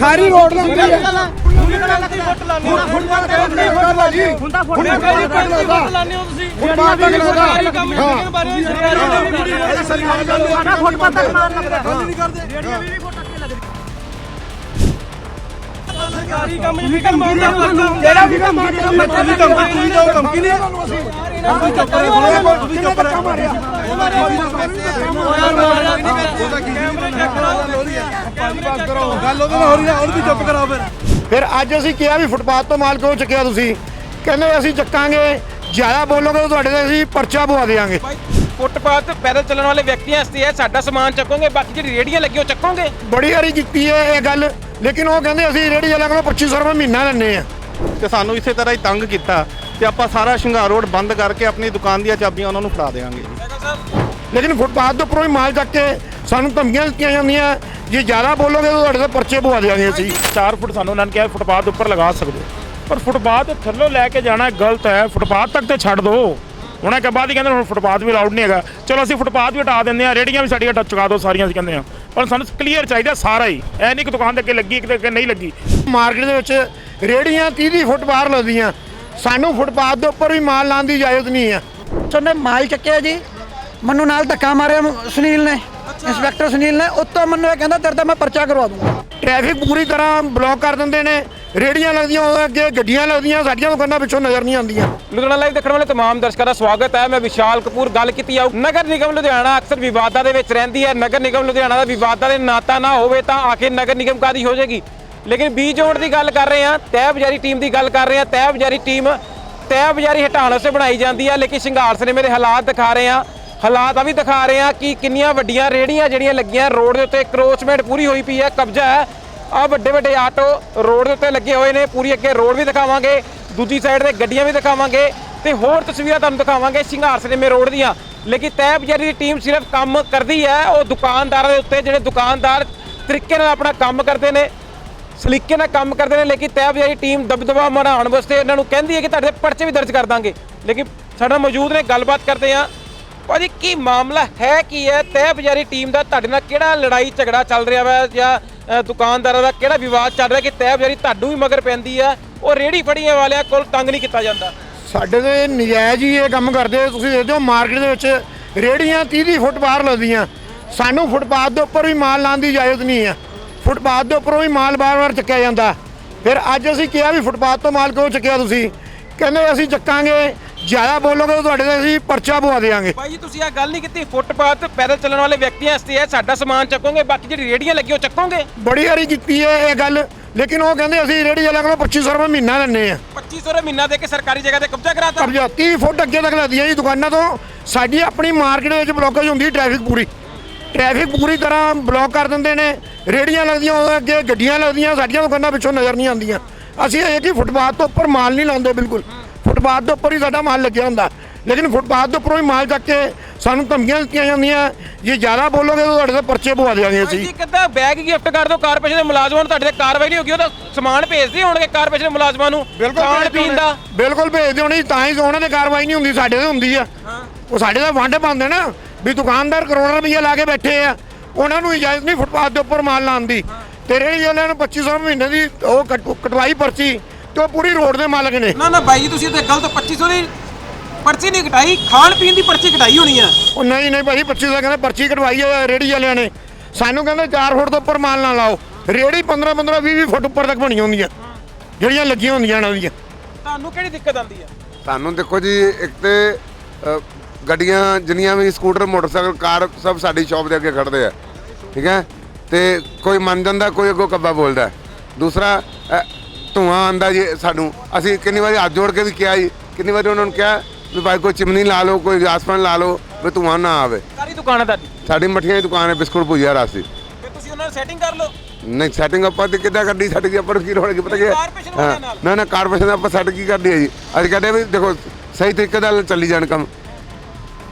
ਸਾਰੀ road ਲੱਗਦੀ ਹੈ? ਹੁੰਦਾ ਫੋਟੋ ਸਾਡਾ ਫੁੱਟਪਾਥ ਤੱਕ ਮਾਰ ਲੱਗਦਾ ਜਿਹੜਾ ਵੀ ਕੰਮ ਤੁਸੀਂ ਧਮਕੀ ਤੁਸੀਂ ਧਮਕੀ ਨਹੀਂ ਚੁੱਪ ਰਹੇ ਤੁਸੀਂ ਚੁੱਪ ਰਹੇ? ਫਿਰ ਫਿਰ ਅੱਜ ਅਸੀਂ ਕਿਹਾ ਵੀ ਫੁੱਟਪਾਥ ਤੋਂ ਮਾਲ ਕਿਉਂ ਚੱਕਿਆ ਤੁਸੀਂ? ਕਹਿੰਦੇ ਅਸੀਂ ਚੱਕਾਂਗੇ ਜ਼ਿਆਦਾ ਬੋਲੋਗੇ ਤਾਂ ਤੁਹਾਡੇ ਤੇ ਅਸੀਂ ਪਰਚਾ ਪਵਾ ਦੇਵਾਂਗੇ ਫੁੱਟਪਾਥ ਤੇ ਪੈਦਲ ਚੱਲਣ ਵਾਲੇ ਵਿਅਕਤੀ ਵਾਸਤੇ ਹੈ ਸਾਡਾ ਸਮਾਨ ਚੱਕੋਗੇ ਬਾਕੀ ਜਿਹੜੀ ਰੇੜੀਆਂ ਲੱਗੀ ਉਹ ਚੱਕੋਗੇ? ਬੜੀ ਵਾਰੀ ਕੀਤੀ ਹੈ ਇਹ ਗੱਲ। ਲੇਕਿਨ ਉਹ ਕਹਿੰਦੇ ਅਸੀਂ ਰੇੜੀ ਵਾਲਿਆਂ ਕੋਲੋਂ 2500 ਰੁਪਏ ਮਹੀਨਾ ਲੈਂਦੇ ਆ ਤੇ ਸਾਨੂੰ ਇਸੇ ਤਰ੍ਹਾਂ ਹੀ ਤੰਗ ਕੀਤਾ ਤੇ ਆਪਾਂ ਸਾਰਾ ਸ਼ਿੰਗਾਰ ਰੋਡ ਬੰਦ ਕਰਕੇ ਆਪਣੀ ਦੁਕਾਨ ਦੀਆਂ ਚਾਬੀਆਂ ਉਹਨਾਂ ਨੂੰ ਫੜਾ ਦੇਵਾਂਗੇ। ਲੇਕਿਨ ਫੁੱਟਪਾਥ ਦੇ ਉੱਪਰੋਂ ਹੀ ਮਾਲ ਚੱਕ ਕੇ ਸਾਨੂੰ ਧਮਕੀਆਂ ਦਿੱਤੀਆਂ ਜਾਂਦੀਆਂ। ਜੇ ਜ਼ਿਆਦਾ ਬੋਲੋਗੇ ਤਾਂ ਤੁਹਾਡੇ ਤੇ ਪਰਚੇ ਪਵਾ ਦੇਵਾਂਗੇ ਅਸੀਂ। 4 ਫੁੱਟ ਸਾਨੂੰ ਉਹਨਾਂ ਨੇ ਕਿਹਾ ਫੁੱਟਪਾਥ ਦੇ ਉੱਪਰ ਲਗਾ ਸਕਦੇ। ਹੋ। ਪਰ ਫੁੱਟਪਾਥ ਦੇ ਥੱਲੋਂ ਲੈ ਕੇ ਜਾਣਾ ਗਲਤ ਹੈ। ਫੁੱਟਪਾਥ ਤੱਕ ਤੇ ਛੱਡ ਦਿਓ ਉਹਨਾਂ ਕੇ ਬਾਅਦ ਹੀ ਕਹਿੰਦੇ ਹੁਣ ਫੁੱਟਪਾਥ ਵੀ ਅਲਾਉਡ ਨਹੀਂ ਹੈਗਾ। ਚਲੋ ਅਸੀਂ ਫੁੱਟਪਾਥ ਵੀ ਹਟਾ ਦਿੰਦੇ ਆ ਰੇੜੀਆਂ ਵੀ ਸਾਡੀਆਂ ਚੁਕਾ ਦਿਓ ਸਾਰੀਆਂ ਅਸੀਂ ਕਹਿੰਦੇ ਆ ਪਰ ਸਾਨੂੰ ਕਲੀਅਰ ਚਾਹੀਦਾ ਸਾਰਾ ਹੀ। ਐ ਨਹੀਂ ਕਿ ਦੁਕਾਨ ਦੇ ਅੱਗੇ ਲੱਗੀ ਇੱਕ ਦੇ ਅੱਗੇ ਨਹੀਂ ਲੱਗੀ। ਮਾਰਕੀਟ ਦੇ ਵਿੱਚ ਰੇੜੀਆਂ 30 ਦੀ ਫੁੱਟ ਬਾਹਰ ਲੱਗਦੀਆਂ ਸਾਨੂੰ ਫੁੱਟਪਾਥ ਦੇ ਉੱਪਰ ਵੀ ਮਾਲ ਲਾਉਣ ਦੀ ਇਜਾਜ਼ਤ ਨਹੀਂ ਹੈ। ਉਹਨੇ ਮਾਲ ਚੱਕਿਆ ਜੀ। ਮੈਨੂੰ ਨਾਲ ਧੱਕਾ ਮਾਰਿਆ ਸੁਨੀਲ ਨੇ ਇੰਸਪੈਕਟਰ ਸੁਨੀਲ ਨੇ। ਉੱਤੋਂ ਮੈਨੂੰ ਇਹ ਕਹਿੰਦਾ ਤੇਰੇ ਤੇ ਮੈਂ ਪਰਚਾ ਕਰਵਾ ਦੂੰਗਾ। ਟ੍ਰੈਫਿਕ ਪੂਰੀ ਤਰ੍ਹਾਂ ਬਲੌਕ ਕਰ ਦਿੰਦੇ ਨੇ। ਰੇੜੀਆਂ ਲੱਗਦੀਆਂ ਉਹਦੇ ਅੱਗੇ ਗੱਡੀਆਂ ਲੱਗਦੀਆਂ ਸਾਡੀਆਂ ਦੁਕਾਨਾਂ ਪਿੱਛੋਂ ਨਜ਼ਰ ਨਹੀਂ ਆਉਂਦੀਆਂ ਲੁਧਿਆਣਾ ਲਾਈਵ ਦੇਖਣ ਵਾਲੇ तमाम ਦਰਸ਼ਕਾਂ ਦਾ ਸਵਾਗਤ ਹੈ ਮੈਂ ਵਿਸ਼ਾਲ ਕਪੂਰ ਗੱਲ ਕੀਤੀ ਆ ਨਗਰ ਨਿਗਮ ਲੁਧਿਆਣਾ ਅਕਸਰ ਵਿਵਾਦਾਂ ਦੇ ਵਿੱਚ ਰਹਿੰਦੀ ਹੈ ਨਗਰ ਨਿਗਮ ਲੁਧਿਆਣਾ ਦਾ ਵਿਵਾਦਾਂ ਦੇ ਨਾਤਾ ਨਾ ਹੋਵੇ ਤਾਂ ਆਖਿਰ ਨਗਰ ਨਿਗਮ ਕਾਦੀ ਹੋ ਜਾਏਗੀ ਲੇਕਿਨ ਬੀਜ ਜੋੜ ਦੀ ਗੱਲ ਕਰ ਰਹੇ ਹਾਂ ਤੈਅ ਬਜ਼ਾਰੀ ਟੀਮ ਦੀ ਗੱਲ ਕਰ ਰਹੇ ਹਾਂ ਤੈਅ ਬਜ਼ਾਰੀ ਟੀਮ ਤੈਅ ਬਜ਼ਾਰੀ ਹਟਾਉਣ ਵਾਸਤੇ ਬਣਾਈ ਜਾਂਦੀ ਹੈ ਲੇਕਿਨ ਸ਼ਿੰਗਾਰ ਨੇ ਮੇਰੇ ਹਾਲਾਤ ਦਿਖਾ ਰਹੇ ਹਾਂ ਹਾਲਾਤ ਆ ਵੀ ਦਿਖਾ ਰਹੇ ਹਾਂ ਕਿ ਕਿੰਨੀਆਂ ਵੱਡੀਆਂ ਰੇੜੀਆਂ ਜਿਹੜੀਆਂ ਲੱਗੀਆਂ ਰੋਡ ਦੇ ਉੱਤੇ ਕਰੋਚਮੈਂਟ ਪੂਰੀ ਹੋਈ ਪਈ ਹੈ ਕਬਜ਼ਾ ਹੈ ਆ ਵੱਡੇ ਵੱਡੇ ਆਟੋ ਰੋਡ ਦੇ ਉੱਤੇ ਲੱਗੇ ਹੋਏ ਨੇ। ਪੂਰੀ ਅੱਗੇ ਰੋਡ ਵੀ ਦਿਖਾਵਾਂਗੇ, ਦੂਜੀ ਸਾਈਡ ਤੇ ਗੱਡੀਆਂ ਵੀ ਦਿਖਾਵਾਂਗੇ ਤੇ ਹੋਰ ਤਸਵੀਰਾਂ ਤੁਹਾਨੂੰ ਦਿਖਾਵਾਂਗੇ ਸ਼ਿੰਗਾਰ ਸਿਨੇਮੇ ਰੋਡ ਦੀਆਂ। ਲੇਕਿਨ ਤੈਅ ਬਜ਼ਾਰੀ ਦੀ ਟੀਮ ਸਿਰਫ ਕੰਮ ਕਰਦੀ ਹੈ, ਉਹ ਦੁਕਾਨਦਾਰਾਂ ਦੇ ਉੱਤੇ ਜਿਹੜੇ ਦੁਕਾਨਦਾਰ ਤਰੀਕੇ ਨਾਲ ਆਪਣਾ ਕੰਮ ਕਰਦੇ ਨੇ, ਸਲੀਕੇ ਨਾਲ ਕੰਮ ਕਰਦੇ ਨੇ, ਲੇਕਿਨ ਤੈਅ ਬਜ਼ਾਰੀ ਟੀਮ ਦਬਦਬਾ ਮਨਾਉਣ ਵਾਸਤੇ ਇਹਨਾਂ ਨੂੰ ਕਹਿੰਦੀ ਹੈ ਕਿ ਤੁਹਾਡੇ ਪਰਚੇ ਵੀ ਦਰਜ ਕਰ ਦਾਂਗੇ। ਲੇਕਿਨ ਸਾਡਾ ਮੌਜੂਦ ਨੇ, ਗੱਲਬਾਤ ਕਰਦੇ ਆ ਭਾਜੀ, ਕੀ ਮਾਮਲਾ ਹੈ ਕੀ ਹੈ? ਤੈਅ ਬਜ਼ਾਰੀ ਟੀਮ ਦਾ ਤੁਹਾਡੇ ਨਾਲ ਕਿਹੜਾ ਲੜਾਈ ਝਗੜਾ ਚੱਲ ਰਿਹਾ ਵਾ ਜਾਂ ਦੁਕਾਨਦਾਰਾਂ ਦਾ ਕਿਹੜਾ ਵਿਵਾਦ ਚੱਲ ਰਿਹਾ ਕਿ ਤੈਅ ਬਜ਼ਾਰੀ ਤੁਹਾਨੂੰ ਵੀ ਮਗਰ ਪੈਂਦੀ ਆ, ਉਹ ਰੇੜੀ ਫੜੀਆਂ ਵਾਲਿਆਂ ਕੋਲ ਤੰਗ ਨਹੀਂ ਕੀਤਾ ਜਾਂਦਾ? ਸਾਡੇ ਤੇ ਨਜਾਇਜ਼ ਹੀ ਇਹ ਕੰਮ ਕਰਦੇ ਤੁਸੀਂ ਦੇਖਦੇ ਹੋ ਮਾਰਕੀਟ ਦੇ ਵਿੱਚ ਰੇੜੀਆਂ 30 ਦੀ ਫੁੱਟ ਬਾਹਰ ਲੱਗਦੀਆਂ। ਸਾਨੂੰ ਫੁੱਟਪਾਥ ਦੇ ਉੱਪਰ ਵੀ ਮਾਲ ਲਾਉਣ ਦੀ ਇਜਾਜ਼ਤ ਨਹੀਂ ਹੈ ਫੁੱਟਪਾਥ ਦੇ ਉੱਪਰੋਂ ਵੀ ਮਾਲ ਬਾਰ-ਬਾਰ ਚੱਕਿਆ ਜਾਂਦਾ। ਫਿਰ ਅੱਜ ਅਸੀਂ ਕਿਹਾ ਵੀ ਫੁੱਟਪਾਥ ਤੋਂ ਮਾਲ ਕਿਉਂ ਚੱਕਿਆ ਤੁਸੀਂ? ਕਹਿੰਦੇ ਅਸੀਂ ਚੱਕਾਂਗੇ। ਜ਼ਿਆਦਾ ਬੋਲੋਗੇ ਤਾਂ ਤੁਹਾਡੇ ਤੇ ਅਸੀਂ ਪਰਚਾ ਪਵਾ ਦੇਵਾਂਗੇ। ਭਾਈ ਜੀ ਤੁਸੀਂ ਇਹ ਗੱਲ ਨਹੀਂ ਕੀਤੀ। ਫੁੱਟਪਾਥ ਪੈਦਲ ਚੱਲਣ ਵਾਲੇ ਵਿਅਕਤੀਆਂ ਵਾਸਤੇ ਹੈ ਸਾਡਾ ਸਮਾਨ ਚੱਕੋਗੇ ਬਾਕੀ ਜਿਹੜੀ ਰੇੜੀਆਂ ਲੱਗੀ ਉਹ ਚੱਕੋਗੇ? ਬੜੀ ਵਾਰੀ ਕੀਤੀ ਹੈ ਇਹ ਗੱਲ ਲੇਕਿਨ ਉਹ ਕਹਿੰਦੇ ਅਸੀਂ ਰੇੜੀ ਵਾਲਿਆਂ ਕੋਲੋਂ 2500 ਰੁਪਏ ਮਹੀਨਾ ਲੈਂਦੇ ਆ 2500 ਰੁਪਏ ਮਹੀਨਾ ਦੇ ਕੇ ਸਰਕਾਰੀ ਜਗ੍ਹਾ ਤੇ ਕਬਜ਼ਾ ਕਰਾਤਾ? ਕਬਜ਼ਾ 30 ਫੁੱਟ ਅੱਗੇ ਤੱਕ ਲੱਗਦੀਆਂ ਜੀ ਦੁਕਾਨਾਂ ਤੋਂ। ਸਾਡੀ ਆਪਣੀ ਮਾਰਕੀਟ ਵਿੱਚ ਬਲੌਕੇਜ ਹੁੰਦੀ ਹੈ ਟ੍ਰੈਫਿਕ ਪੂਰੀ। ਟ੍ਰੈਫਿਕ ਪੂਰੀ ਤਰ੍ਹਾਂ ਬਲੌਕ ਕਰ ਦਿੰਦੇ ਨੇ। ਰੇੜੀਆਂ ਲੱਗਦੀਆਂ ਉਹਦੇ ਅੱਗੇ ਗੱਡੀਆਂ ਲੱਗਦੀਆਂ ਸਾਡੀਆਂ ਦੁਕਾਨਾਂ ਪਿੱਛੋਂ ਨਜ਼ਰ ਨਹੀਂ ਆਉਂਦੀਆਂ। ਅਸੀਂ ਇਹ ਕਿ ਫੁੱਟਪਾਥ ਤੋਂ ਉੱਪਰ ਮਾਲ ਨਹੀਂ ਲਾਉਂਦੇ ਬਿਲਕੁਲ। ਫੁੱਟਪਾਥ ਦੇ ਉੱਪਰ ਹੀ ਸਾਡਾ ਮਾਲ ਲੱਗਿਆ ਹੁੰਦਾ। ਲੇਕਿਨ ਫੁੱਟਪਾਥ ਦੇ ਉੱਪਰੋਂ ਹੀ ਮਾਲ ਚੱਕ ਕੇ ਸਾਨੂੰ ਧਮਕੀਆਂ ਦਿੱਤੀਆਂ ਜਾਂਦੀਆਂ। ਜੇ ਜ਼ਿਆਦਾ ਬੋਲੋਗੇ ਤਾਂ ਤੁਹਾਡੇ ਤੇ ਪਰਚੇ ਪਵਾ ਭਾਈ ਅਸੀਂ। ਜੀ ਕਿੱਦਾਂ ਬੈਗ ਗਿਫਟ ਕਰ ਦਿਓ ਕਾਰਪੋਰੇਸ਼ਨ ਦੇ ਮੁਲਾਜ਼ਮਾਂ ਨੂੰ ਤੁਹਾਡੇ ਤੇ ਕਾਰਵਾਈ ਨਹੀਂ ਹੋਗੀ ਉਹਦਾ ਸਮਾਨ ਭੇਜਦੇ ਹੋਣਗੇ ਕਾਰਪੋਰੇਸ਼ਨ ਦੇ ਮੁਲਾਜ਼ਮਾਂ ਨੂੰ ਖਾਣ ਪੀਣ ਦਾ। ਬਿਲਕੁਲ ਭੇਜਦੇ ਹੋਣੀ ਤਾਂ ਹੀ ਉਹਨਾਂ ਤੇ ਕਾਰਵਾਈ ਨਹੀਂ ਹੁੰਦੀ ਸਾਡੇ ਤੇ ਹੁੰਦੀ ਆ। ਉਹ ਸਾਡੇ ਤਾਂ ਵੰਡ ਪਾਉਂਦੇ ਨਾ ਵੀ ਦੁਕਾਨਦਾਰ ਕਰੋੜਾਂ ਰੁਪਈਆ ਲਾ ਕੇ ਬੈਠੇ ਆ। ਉਹਨਾਂ ਨੂੰ ਇਜਾਜ਼ਤ ਨਹੀਂ ਫੁੱਟਪਾਥ ਦੇ ਉੱਪਰ ਮਾਲ ਲਾਉਣ ਦੀ। ਤੇ ਰੇੜੀ ਵਾਲਿਆਂ ਨੂੰ 2500 ਮਹੀਨੇ ਦੀ ਉਹ ਕਟ- ਕਟਵਾਈ ਪਰਚੀ ਤੇ ਉਹ ਪੂਰੀ ਰੋਡ ਦੇ ਮਾਲਕ ਨੇ। ਨਾ ਨਾ ਬਾਈ ਜੀ ਤੁਸੀਂ ਤੇ ਗਲਤ 2500 ਦੀ ਪਰਚੀ ਨਹੀਂ ਕਟਾਈ ਖਾਣ ਪੀਣ ਦੀ ਪਰਚੀ ਕਟਾਈ ਹੋਣੀ ਆ। ਉਹ ਨਹੀਂ ਨਹੀਂ ਭਾਈ 2500 ਕਹਿੰਦੇ ਪਰਚੀ ਕਟਵਾਈ ਹੈ ਰੇੜੀ ਵਾਲਿਆਂ ਨੇ। ਸਾਨੂੰ ਕਹਿੰਦੇ 4 ਫੁੱਟ ਤੋਂ ਉੱਪਰ ਮਾਲ ਨਾ ਲਾਓ। ਰੇੜੀ 15 15 20 20 ਫੁੱਟ ਉੱਪਰ ਤੱਕ ਬਣੀ ਹੁੰਦੀਆਂ ਜਿਹੜੀਆਂ ਲੱਗੀਆਂ ਹੁੰਦੀਆਂ ਇਹਨਾਂ ਦੀਆਂ ਤੁਹਾਨੂੰ ਕਿਹੜੀ ਦਿੱਕਤ ਆਉਂਦੀ ਆ? ਸਾਨੂੰ ਦੇਖੋ ਜੀ ਇੱਕ ਤੇ ਅ, ਗੱਡੀਆਂ ਜਿੰਨੀਆਂ ਵੀ ਸਕੂਟਰ ਮੋਟਰਸਾਈਕਲ ਕਾਰ ਸਭ ਸਾਡੀ ਸ਼ਾਪ ਦੇ ਅੱਗੇ ਖੜਦੇ ਆ। ਠੀਕ ਹੈ? ਤੇ ਕੋਈ ਮੰਨ ਜਾਂਦਾ ਕੋਈ ਅੱਗੋਂ ਕੱਬਾ ਬੋਲਦਾ। ਹੈ। ਦੂਸਰਾ ਅ, ਧੂਆਂ ਆਂਦਾ ਜੀ ਸਾਨੂੰ। ਅਸੀਂ ਕਿੰਨੀ ਵਾਰੀ ਹੱਥ ਜੋੜ ਕੇ ਵੀ ਕਿਹਾ ਜੀ ਕਿੰਨੀ ਵਾਰੀ ਉਹਨਾਂ ਨੂੰ ਕਿਹਾ ਵੀ ਭਾਈ ਕੋਈ ਚਿਮਨੀ ਲਾ ਲਓ ਕੋਈ ਆਸਮਾਨ ਲਾ ਲਓ ਵੀ ਧੂਆਂ ਨਾ ਆਵੇ। ਸਾਰੀ ਦੁਕਾਨ ਹੈ ਤੁਹਾਡੀ? ਸਾਡੀ ਮਠੀਆਂ ਦੀ ਦੁਕਾਨ ਹੈ ਬਿਸਕੁਟ ਭੁਜੀਆ ਰਾਸੀ। ਫਿਰ ਤੁਸੀਂ ਉਹਨਾਂ ਨਾਲ ਸੈਟਿੰਗ ਕਰ ਲਓ? ਨਹੀਂ ਸੈਟਿੰਗ ਆਪਾਂ ਤੇ ਕਿੱਦਾਂ ਕਰਨੀ? ਆਪਾਂ ਨੂੰ ਕੀ ਕੀ ਪਤਾ ਕੀ ਹੈ? ਕਾਰਪੋਰੇਸ਼ਨ ਵਾਲਿਆਂ ਹਾਂ, ਨਾਲ। ਨਾ ਨਾ ਕਾਰਪੋਰੇਸ਼ਨ ਦਾ ਆਪਾਂ ਸੈਟ ਕੀ ਕਰਦੀ ਹੈ ਜੀ? ਅਸੀਂ ਕਹਿੰਦੇ ਵੀ ਦੇਖੋ ਸਹੀ ਤਰੀਕੇ ਨਾਲ ਚੱਲੀ ਜਾਣ ਕੰਮ।